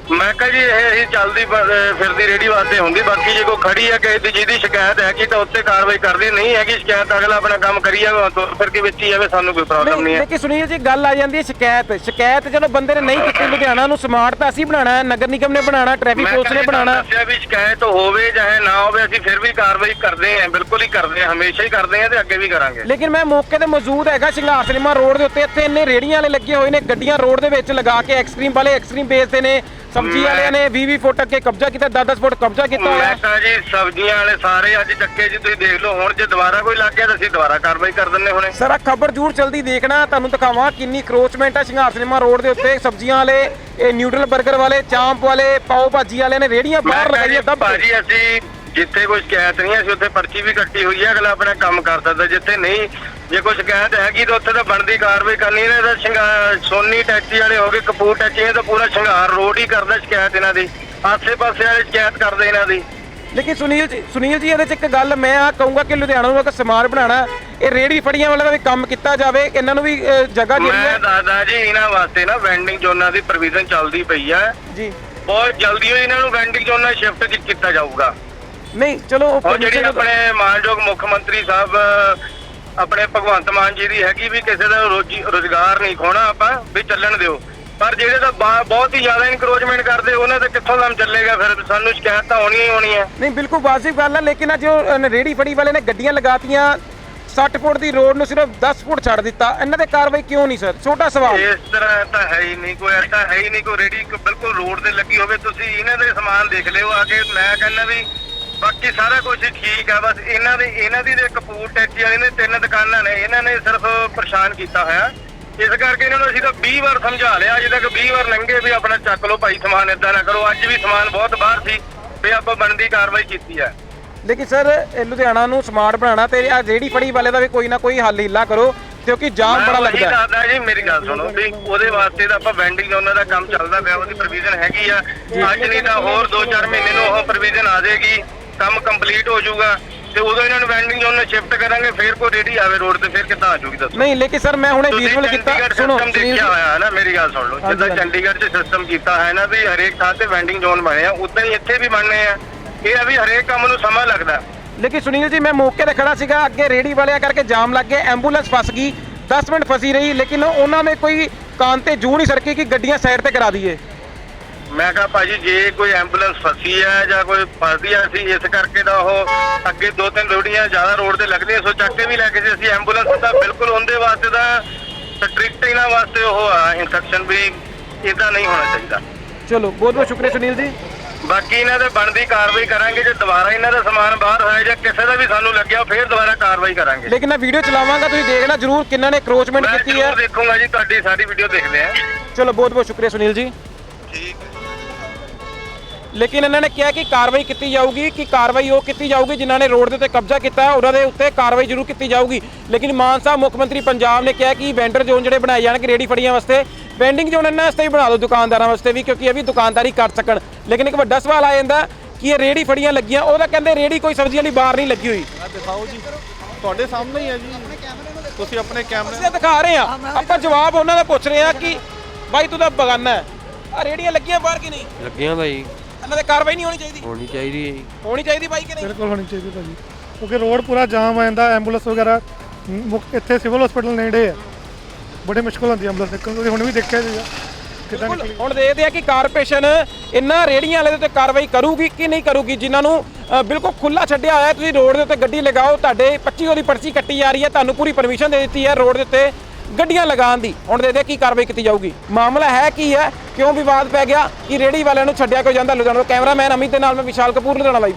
ਮੈਂ ਕਿਹਾ ਜੀ ਇਹ ਅਸੀਂ ਚੱਲਦੀ ਫਿਰਦੀ ਰੇੜੀ ਵਾਸਤੇ ਹੁੰਦੀ ਬਾਕੀ ਜੇ ਕੋਈ ਖੜੀ ਹੈ ਕਿਸੇ ਦੀ ਜਿਹਦੀ ਸ਼ਿਕਾਇਤ ਹੈ ਕਿ ਤਾਂ ਉੱਤੇ ਕਾਰਵਾਈ ਕਰਦੀ ਨਹੀਂ ਹੈਗੀ ਸ਼ਿਕਾਇਤ ਅਗਲਾ ਆਪਣਾ ਕੰਮ ਕਰੀ ਜਾਵੇ ਤੁਰ ਫਿਰ ਕੇ ਵਿੱਚ ਹੀ ਜਾਵੇ ਸਾਨੂੰ ਕੋਈ ਪ੍ਰੋਬਲਮ ਨਹੀਂ ਹੈ। ਲੇਕਿਨ ਸੁਨੀਲ ਜੀ ਗੱਲ ਆ ਜਾਂਦੀ ਹੈ ਸ਼ਿਕਾਇਤ। ਸ਼ਿਕਾਇਤ ਚਲੋ ਬੰਦੇ ਨੇ ਨਹੀਂ ਕੀਤੀ ਲੁਧਿਆਣਾ ਨੂੰ ਸਮਾਰਟ ਤਾਂ ਅਸੀਂ ਬਣਾਉਣਾ ਹੈ ਨਗਰ ਨਿਗਮ ਨੇ ਬਣਾਉਣਾ ਟ੍ਰੈਫਿਕ ਪੁਲਿਸ ਨੇ ਕਦੇ ਬਣਾਉਣਾ। ਦੱਸਿਆ ਵੀ ਸ਼ਿਕਾਇਤ ਹੋਵੇ ਚਾਹੇ ਨਾ ਹੋਵੇ ਅਸੀਂ ਫਿਰ ਵੀ ਕਾਰਵਾਈ ਕਰਦੇ ਹਾਂ ਬਿਲਕੁਲ ਹੀ ਕਰਦੇ ਹਾਂ ਹਮੇਸ਼ਾ ਹੀ ਕਰਦੇ ਹਾਂ ਤੇ ਅੱਗੇ ਵੀ ਕਰਾਂਗੇ। ਲੇਕਿਨ ਮੈਂ ਮੌਕੇ ਤੇ ਮੌਜੂਦ ਹੈਗਾ ਸ਼ਿੰਗਾਰ ਸਿਨੇਮਾ ਰੋਡ ਦੇ ਉੱਤੇ ਇੱਥੇ ਇੰਨੇ ਰੇੜੀਆਂ ਵਾਲੇ ਲੱਗੇ ਹੋਏ ਨੇ ਗੱਡੀਆਂ ਰੋਡ ਦੇ ਵਿੱਚ ਲਗਾ ਕੇ ਐਕਸਟ੍ਰੀਮ ਵਾਲੇ ਐਕਸਟ੍ਰੀਮ ਵੇਚਦੇ ਨੇ ਸਬਜ਼ੀ ਵਾਲਿਆਂ ਨੇ 20-20 ਫੁੱਟ ਅੱਗੇ ਕਬਜ਼ਾ ਕੀਤਾ 10-10 ਫੁੱਟ ਕਬਜ਼ਾ ਕੀਤਾ ਹੋਇਆ। ਮੈਂ ਕਹਾਂ ਜੀ ਸਬਜ਼ੀਆਂ ਵਾਲੇ ਸਾਰੇ ਅੱਜ ਚੱਕੇ ਜੀ ਤੁਸੀਂ ਦੇਖ ਲਓ ਹੁਣ ਜੇ ਦੁਬਾਰਾ ਕੋਈ ਲੱਗ ਗਿਆ ਤਾਂ ਅਸੀਂ ਦੁਬਾਰਾ ਕਾਰਵਾਈ ਕਰ ਦਿੰਨੇ ਹੁਣੇ। ਸਰ ਆ ਖਬਰ ਜ਼ਰੂਰ ਜਲਦੀ ਦੇਖਣਾ ਤੁਹਾਨੂੰ ਦਿਖਾਵਾਂ ਕਿੰਨੀ ਕਰੋਚਮੈਂਟ ਹੈ ਸ਼ਿੰਗਾਰ ਸਿਨੇਮਾ ਰੋਡ ਦੇ ਉੱਤੇ। ਸਬਜ਼ੀਆਂ ਵਾਲੇ ਇਹ ਨਿਊਡਲ 버ਗਰ ਵਾਲੇ ਚਾਂਪ ਵਾਲੇ ਪਾਓ ਭਾਜੀ ਵਾਲੇ ਨੇ ਰੇੜੀਆਂ ਬਾਹਰ ਲਗਾਈਆਂ ਦੱਬ। ਭਾਜੀ ਅਸੀਂ ਜਿੱਥੇ ਕੋਈ ਸ਼ਿਕਾਇਤ ਨਹੀਂ ਹੈ, ਅਸੀਂ ਉੱਥੇ ਪਰਚੀ ਵੀ ਕੱਟੀ ਹੋਈ ਹੈ ਅਗਲਾ ਆਪਣਾ ਕੰਮ ਕਰ ਸਕਦਾ ਜਿੱਥੇ ਨਹੀਂ ਜੇ ਕੋਈ ਸ਼ਿਕਾਇਤ ਹੈਗੀ ਤਾਂ ਉੱਥੇ ਤਾਂ ਬਣਦੀ ਕਾਰਵਾਈ ਕਰਨੀ ਨੇ ਤਾਂ ਸ਼ਿੰਗਾਰ ਸੋਨੀ ਟੈਕਸੀ ਵਾਲੇ ਹੋ ਗਏ ਕਪੂਰ ਟੈਕਸੀ ਇਹ ਤਾਂ ਪੂਰਾ ਸ਼ਿੰਗਾਰ ਰੋਡ ਹੀ ਕਰਦਾ ਸ਼ਿਕਾਇਤ ਇਹਨਾਂ ਦੀ ਆਸੇ-ਪਾਸੇ ਵਾਲੇ ਸ਼ਿਕਾਇਤ ਕਰਦੇ ਇਹਨਾਂ ਦੀ। ਲੇਕਿਨ ਸੁਨੀਲ ਜੀ ਸੁਨੀਲ ਜੀ ਇਹਦੇ ਚ ਇੱਕ ਗੱਲ ਮੈਂ ਆ ਕਹੂੰਗਾ ਕਿ ਲੁਧਿਆਣਾ ਨੂੰ ਇੱਕ ਸਮਾਨ ਬਣਾਉਣਾ ਇਹ ਰੇੜੀ ਫੜੀਆਂ ਵਾਲਾ ਦਾ ਵੀ ਕੰਮ ਕੀਤਾ ਜਾਵੇ ਇਹਨਾਂ ਨੂੰ ਵੀ ਜਗ੍ਹਾ ਜਿਹੜੀ ਮੈਂ ਹੈ ਦੱਸਦਾ ਜੀ ਇਹਨਾਂ ਵਾਸਤੇ ਨਾ ਵੈਂਡਿੰਗ ਜ਼ੋਨਾਂ ਦੀ ਪ੍ਰੋਵੀਜ਼ਨ ਚੱਲਦੀ ਪਈ ਹੈ। ਜੀ। ਬਹੁਤ ਜਲਦੀ ਹੋਈ ਇਹਨਾਂ ਨੂੰ ਵੈਂਡਿੰਗ ਜ਼ੋਨਾਂ ਸ਼ਿਫਟ ਕੀਤਾ ਜਾਊਗਾ। ਨਹੀਂ ਚਲੋ ਉਹ ਜਿਹੜੀ ਆਪਣੇ ਮਾਨਯੋਗ ਮੁੱਖ ਮੰਤਰੀ ਸਾਹਿਬ ਆਪਣੇ ਭਗਵੰਤ ਮਾਨ ਜੀ ਦੀ ਹੈਗੀ ਵੀ ਕਿਸੇ ਦਾ ਰੋਜੀ ਰੋਜ਼ਗਾਰ ਨਹੀਂ ਖੋਣਾ ਆਪਾਂ ਵੀ ਚੱਲਣ ਦਿਓ। ਪਰ ਜਿਹੜੇ ਤਾਂ ਬਾ- ਬਹੁਤ ਹੀ ਜ਼ਿਆਦਾ ਇਨਕਰੋਚਮੈਂਟ ਕਰਦੇ ਉਹਨਾਂ ਤੇ ਕਿੱਥੋਂ ਕੰਮ ਚੱਲੇਗਾ ਫਿਰ? ਸਾਨੂੰ ਸ਼ਿਕਾਇਤ ਤਾਂ ਹੋਣੀ ਹੀ ਹੋਣੀ ਹੈ। ਨਹੀਂ ਬਿਲਕੁਲ ਵਾਜਿਬ ਗੱਲ ਹੈ ਲੇਕਿਨ ਅੱਜ ਰੇਹੜੀ ਫੜੀ ਵਾਲੇ ਨੇ ਗੱਡੀਆਂ ਲਗਾਤੀਆਂ 60 ਫੁੱਟ ਦੀ ਰੋਡ ਨੂੰ ਸਿਰਫ 10 ਫੁੱਟ ਛੱਡ ਦਿੱਤਾ। ਇਹਨਾਂ ਤੇ ਕਾਰਵਾਈ ਕਿਉਂ ਨਹੀਂ ਸਰ? ਛੋਟਾ ਸਵਾਲ। ਇਸ ਤਰ੍ਹਾਂ ਤਾਂ ਹੈ ਹੀ ਨਹੀਂ ਕੋਈ ਐਸਾ ਹੈ ਹੀ ਨਹੀਂ ਕੋਈ ਰੇੜੀ ਬਿਲਕੁਲ ਰੋਡ ਤੇ ਲੱਗੀ ਹੋਵੇ ਤੁਸੀਂ ਇਹਨਾਂ ਦੇ ਸਮਾਨ ਦੇਖ ਲਿਓ ਆ ਕੇ ਮੈਂ ਕਹਿੰਦਾ ਵੀ ਬਾਕੀ ਸਾਰਾ ਕੁਝ ਠੀਕ ਆ ਬਸ ਇਹਨਾਂ ਦੇ ਇਹਨਾਂ ਦੀ ਤੇ ਕਪੂਰ ਟੈਚੀ ਵਾਲੇ ਨੇ ਤਿੰਨ ਦੁਕਾਨਾਂ ਨੇ ਇਹਨਾਂ ਨੇ ਸਿਰਫ ਪਰੇਸ਼ਾਨ ਕੀਤਾ ਹੋਇਆ। ਇਸ ਕਰਕੇ ਇਹਨਾਂ ਨੂੰ ਅਸੀਂ ਤਾਂ 20 ਵਾਰ ਸਮਝਾ ਲਿਆ ਅਜੇ ਤੱਕ 20 ਵਾਰ ਲੰਘੇ ਵੀ ਆਪਣਾ ਚੱਕ ਲਓ ਭਾਈ ਸਮਾਨ ਇਦਾਂ ਨਾ ਕਰੋ। ਅੱਜ ਵੀ ਸਮਾਨ ਬਹੁਤ ਬਾਹਰ ਸੀ ਵੀ ਆਪਾਂ ਬਣਦੀ ਕਾਰਵਾਈ ਕੀਤੀ ਹੈ ਲੇਕਿਨ ਸਰ ਇਹ ਲੁਧਿਆਣਾ ਨੂੰ ਸਮਾਰਟ ਬਣਾਉਣਾ ਤੇ ਆ ਰੇਹੜੀ ਫੜੀ ਵਾਲੇ ਦਾ ਵੀ ਕੋਈ ਨਾ ਕੋਈ ਹੱਲ ਹਿੱਲਾ ਕਰੋ ਕਿਉਂਕਿ ਜਾਮ ਬੜਾ ਲੱਗਦਾ ਹੈ। ਦੱਸਦਾ ਜੀ ਮੇਰੀ ਗੱਲ ਸੁਣੋ ਵੀ ਉਹਦੇ ਵਾਸਤੇ ਤਾਂ ਆਪਾਂ ਵੈਂਡਿੰਗ ਉਹਨਾਂ ਦਾ ਕੰਮ ਚੱਲਦਾ ਪਿਆ ਉਹਦੀ ਪ੍ਰੋਵੀਜ਼ਨ ਹੈਗੀ ਆ। ਅੱਜ ਨਹੀਂ ਤਾਂ ਹੋਰ 2-4 ਮਹੀਨੇ ਨੂੰ ਉਹ ਪ੍ਰੋਵੀਜ਼ਨ ਆ ਜਾਏਗੀ। ਕੰਮ ਕੰਪਲੀਟ ਹੋ ਜਾਊਗਾ ਤੇ ਉਦੋਂ ਇਹਨਾਂ ਨੂੰ ਵੈਂਡਿੰਗ ਜ਼ੋਨ ਨੂੰ ਸ਼ਿਫਟ ਕਰਾਂਗੇ ਫਿਰ ਕੋਈ ਰੇੜੀ ਆਵੇ ਰੋਡ ਤੇ ਫਿਰ ਕਿੱਦਾਂ ਆ ਜਾਊਗੀ ਦੱਸੋ? ਨਹੀਂ ਲੇਕਿਨ ਸਰ ਮੈਂ ਹੁਣੇ ਵਿਜ਼ੂਅਲ ਕੀਤਾ ਸੁਣੋ ਸੁਨੀਲ ਦੇਖਿਆ ਹੋਇਆ ਹੈ ਨਾ ਮੇਰੀ ਗੱਲ ਸੁਣ ਲਓ। ਜਿੱਦਾਂ। ਚੰਡੀਗੜ੍ਹ 'ਚ ਸਿਸਟਮ ਕੀਤਾ ਹੈ ਨਾ ਵੀ ਹਰੇਕ ਥਾਂ ਤੇ ਵੈਂਡਿੰਗ ਜ਼ੋਨ ਬਣੇ ਆ ਉਦਾਂ ਹੀ ਇੱਥੇ ਵੀ ਬਣਨੇ ਆ। ਇਹ ਆ ਵੀ ਹਰੇਕ ਕੰਮ ਨੂੰ ਸਮਾਂ ਲੱਗਦਾ। ਲੇਕਿਨ ਸੁਨੀਲ ਜੀ ਮੈਂ ਮੌਕੇ ਤੇ ਖੜਾ ਸੀਗਾ ਅੱਗੇ ਰੇੜੀ ਵਾਲਿਆਂ ਕਰਕੇ ਜਾਮ ਲੱਗ ਗਿਆ ਐਂਬੂਲੈਂਸ ਫਸ ਗਈ 10 ਮਿੰਟ ਫਸੀ ਰਹੀ ਲੇਕਿਨ ਉਹਨਾਂ ਨੇ ਕੋਈ ਕਾਨ ਤੇ ਜੂ ਨਹੀਂ ਸਰਕੀ ਕਿ ਗੱਡੀਆਂ ਸਾਈਡ ਤੇ ਕਰਾ ਦਈਏ। ਮੈਂ ਕਿਹਾ ਭਾਜੀ ਜੇ ਕੋਈ ਐਂਬੂਲੈਂਸ ਫਸੀ ਹੈ ਜਾਂ ਕੋਈ ਫਸਦੀ ਹੈ ਸੀ ਇਸ ਕਰਕੇ ਤਾਂ ਉਹ ਅੱਗੇ ਦੋ ਤਿੰਨ ਰੋੜੀਆਂ ਜ਼ਿਆਦਾ ਰੋਡ ਤੇ ਲੱਗਦੀਆਂ ਸੋ ਚੱਕ ਕੇ ਵੀ ਲੈ ਕੇ ਸੀ ਅਸੀਂ ਐਂਬੂਲੈਂਸ ਤਾਂ ਬਿਲਕੁਲ ਉਹਦੇ ਵਾਸਤੇ ਤਾਂ ਸਟ੍ਰਿਕਟ ਇਹਨਾਂ ਵਾਸਤੇ ਉਹ ਆ ਇਨਸਟਰਕਸ਼ਨ ਵੀ ਇਦਾਂ ਨਹੀਂ ਹੋਣਾ ਚਾਹੀਦਾ। ਚਲੋ ਬਹੁਤ ਬਹੁਤ ਸ਼ੁਕਰੀਆ ਸੁਨੀਲ ਜੀ। ਬਾਕੀ ਇਹਨਾਂ ਦੇ ਬਣਦੀ ਕਾਰਵਾਈ ਕਰਾਂਗੇ ਜੇ ਦੁਬਾਰਾ ਇਹਨਾਂ ਦਾ ਸਮਾਨ ਬਾਹਰ ਹੋਇਆ ਜਾਂ ਕਿਸੇ ਦਾ ਵੀ ਸਾਨੂੰ ਲੱਗਿਆ ਫਿਰ ਦੁਬਾਰਾ ਕਾਰਵਾਈ ਕਰਾਂਗੇ। ਲੇਕਿਨ ਮੈਂ ਵੀਡੀਓ ਚਲਾਵਾਂਗਾ ਤੁਸੀਂ ਦੇਖਣਾ ਜ਼ਰੂਰ ਕਿੰਨਾਂ ਨੇ ਕਰੋਚਮੈਂਟ ਮੈਂ ਕੀਤੀ ਹੈ। ਜ਼ਰੂਰ ਦੇਖੂੰਗਾ ਜੀ ਤੁਹਾਡੀ ਸਾਰੀ ਵੀਡੀਓ ਦੇਖਦੇ ਆ ਚਲੋ ਬਹੁਤ ਬਹੁਤ ਸ਼ੁਕਰੀਆ ਸੁਨੀਲ ਜੀ। ਲੇਕਿਨ ਇਹਨਾਂ ਨੇ ਕਿਹਾ ਕਿ ਕਾਰਵਾਈ ਕੀਤੀ ਜਾਊਗੀ ਕਿ ਕਾਰਵਾਈ ਉਹ ਕੀਤੀ ਜਾਊਗੀ ਜਿਨ੍ਹਾਂ ਨੇ ਰੋਡ ਦੇ ਉੱਤੇ ਕਬਜ਼ਾ ਕੀਤਾ ਹੈ ਉਹਨਾਂ ਦੇ ਉੱਤੇ ਕਾਰਵਾਈ ਜ਼ਰੂਰ ਕੀਤੀ ਜਾਊਗੀ। ਲੇਕਿਨ ਮਾਨ ਸਾਹਿਬ ਮੁੱਖ ਮੰਤਰੀ ਪੰਜਾਬ ਨੇ ਕਿਹਾ ਕਿ ਵੈਂਡਰ ਜ਼ੋਨ ਜਿਹੜੇ ਬਣਾਏ ਜਾਣਗੇ ਰੇੜੀ ਫੜੀਆਂ ਵਾਸਤੇ ਵੈਂਡਿੰਗ ਜ਼ੋਨ ਇਹਨਾਂ ਵਾਸਤੇ ਵੀ ਬਣਾ ਦਿਓ ਦੁਕਾਨਦਾਰਾਂ ਵਾਸਤੇ ਵੀ ਕਿਉਂਕਿ ਇਹ ਵੀ ਦੁਕਾਨਦਾਰੀ ਕਰ ਸਕਣ। ਲੇਕਿਨ ਇੱਕ ਵੱਡਾ ਸਵਾਲ ਆ ਜਾਂਦਾ ਕਿ ਇਹ ਰੇੜੀ ਫੜੀਆਂ ਲੱਗੀਆਂ ਉਹਦਾ ਕਹਿੰਦੇ ਰੇੜੀ ਕੋਈ ਸਬਜ਼ੀ ਵਾਲੀ ਬਾਹਰ ਨਹੀਂ ਲੱਗੀ ਹੋਈ। ਆ ਦਿਖਾਓ ਜੀ। ਤੁਹਾਡੇ ਸਾਹਮਣੇ ਹੀ ਹੈ ਜੀ। ਤੁਸੀਂ ਆਪਣੇ ਕੈਮਰੇ ਤਾਂ ਦਿਖਾ ਰਹੇ ਆ ਆਪਾਂ ਜਵਾਬ ਉਹਨਾਂ ਦਾ ਪੁੱਛ ਰਹੇ ਆ ਕਿ ਬਾਈ ਤੂੰ ਤਾਂ ਬਗਾਨਾ ਹੈ। ਆ ਰੇੜੀਆਂ ਲੱਗੀਆਂ ਬਾਹਰ ਕਿ ਨਹੀਂ? ਲੱਗੀਆਂ ਭਾਈ ਇਹਨਾਂ ਤੇ ਕਾਰਵਾਈ ਨਹੀਂ ਹੋਣੀ ਚਾਹੀਦੀ। ਹੋਣੀ ਚਾਹੀਦੀ ਹੈ ਜੀ। ਹੋਣੀ ਚਾਹੀਦੀ ਬਾਈ ਕਿ ਨਹੀਂ? ਬਿਲਕੁਲ ਹੋਣੀ ਚਾਹੀਦੀ ਭਾਜੀ। ਕਿਉਂਕਿ ਰੋਡ ਪੂਰਾ ਜਾਮ ਆ ਜਾਂਦਾ ਐਂਬੂਲੈਂਸ ਵਗੈਰਾ ਮੁੱਖ ਇੱਥੇ ਸਿਵਲ ਹਸਪੀਟਲ ਨੇੜੇ ਹੈ ਬੜੇ ਮੁਸ਼ਕਲ ਹੁੰਦੀ ਐਂਬੂਲੈਂਸ ਨਿਕਲਣ ਤੁਸੀਂ ਹੁਣ ਵੀ ਦੇਖਿਆ ਜੀ ਕਿਦਾਂ ਬਿਲਕੁਲ। ਹੁਣ ਦੇਖਦੇ ਆ ਕਿ ਕਾਰਪੋਰੇਸ਼ਨ ਇਹਨਾਂ ਰੇੜੀਆਂ ਵਾਲੇ ਦੇ ਉੱਤੇ ਕਾਰਵਾਈ ਕਰੂਗੀ ਕਿ ਨਹੀਂ ਕਰੂਗੀ ਜਿਨ੍ਹਾਂ ਨੂੰ ਅ, ਬਿਲਕੁਲ ਖੁੱਲਾ ਛੱਡਿਆ ਹੋਇਆ ਹੈ। ਤੁਸੀਂ ਰੋਡ ਦੇ ਉੱਤੇ ਗੱਡੀ ਲਗਾਓ ਤੁਹਾਡੇ 25 ਉਹਦੀ ਪਰਚੀ ਕੱਟੀ ਜਾ ਰਹੀ ਹੈ ਤੁਹਾਨੂੰ ਪੂਰੀ ਪਰਮਿਸ਼ਨ ਦੇ ਦਿੱਤੀ ਹੈ ਰੋਡ ਦੇ ਉੱਤੇ। ਗੱਡੀਆਂ ਲਗਾਉਣ ਦੀ। ਹੁਣ ਦੇਖਦੇ ਆ ਕੀ ਕਾਰਵਾਈ ਕੀਤੀ ਜਾਊਗੀ। ਮਾਮਲਾ ਹੈ ਕੀ ਹੈ? ਕਿਉਂ ਵਿਵਾਦ ਪੈ ਗਿਆ? ਕਿ ਰੇੜੀ ਵਾਲਿਆਂ ਨੂੰ ਛੱਡਿਆ ਕਿਉਂ ਜਾਂਦਾ? ਲੁਧਿਆਣਾ ਤੋਂ ਕੈਮਰਾਮੈਨ ਅਮਿਤ ਦੇ ਨਾਲ ਮੈਂ ਵਿਸ਼ਾਲ ਕਪੂਰ, ਲੁਧਿਆਣਾ ਲਾਈਵ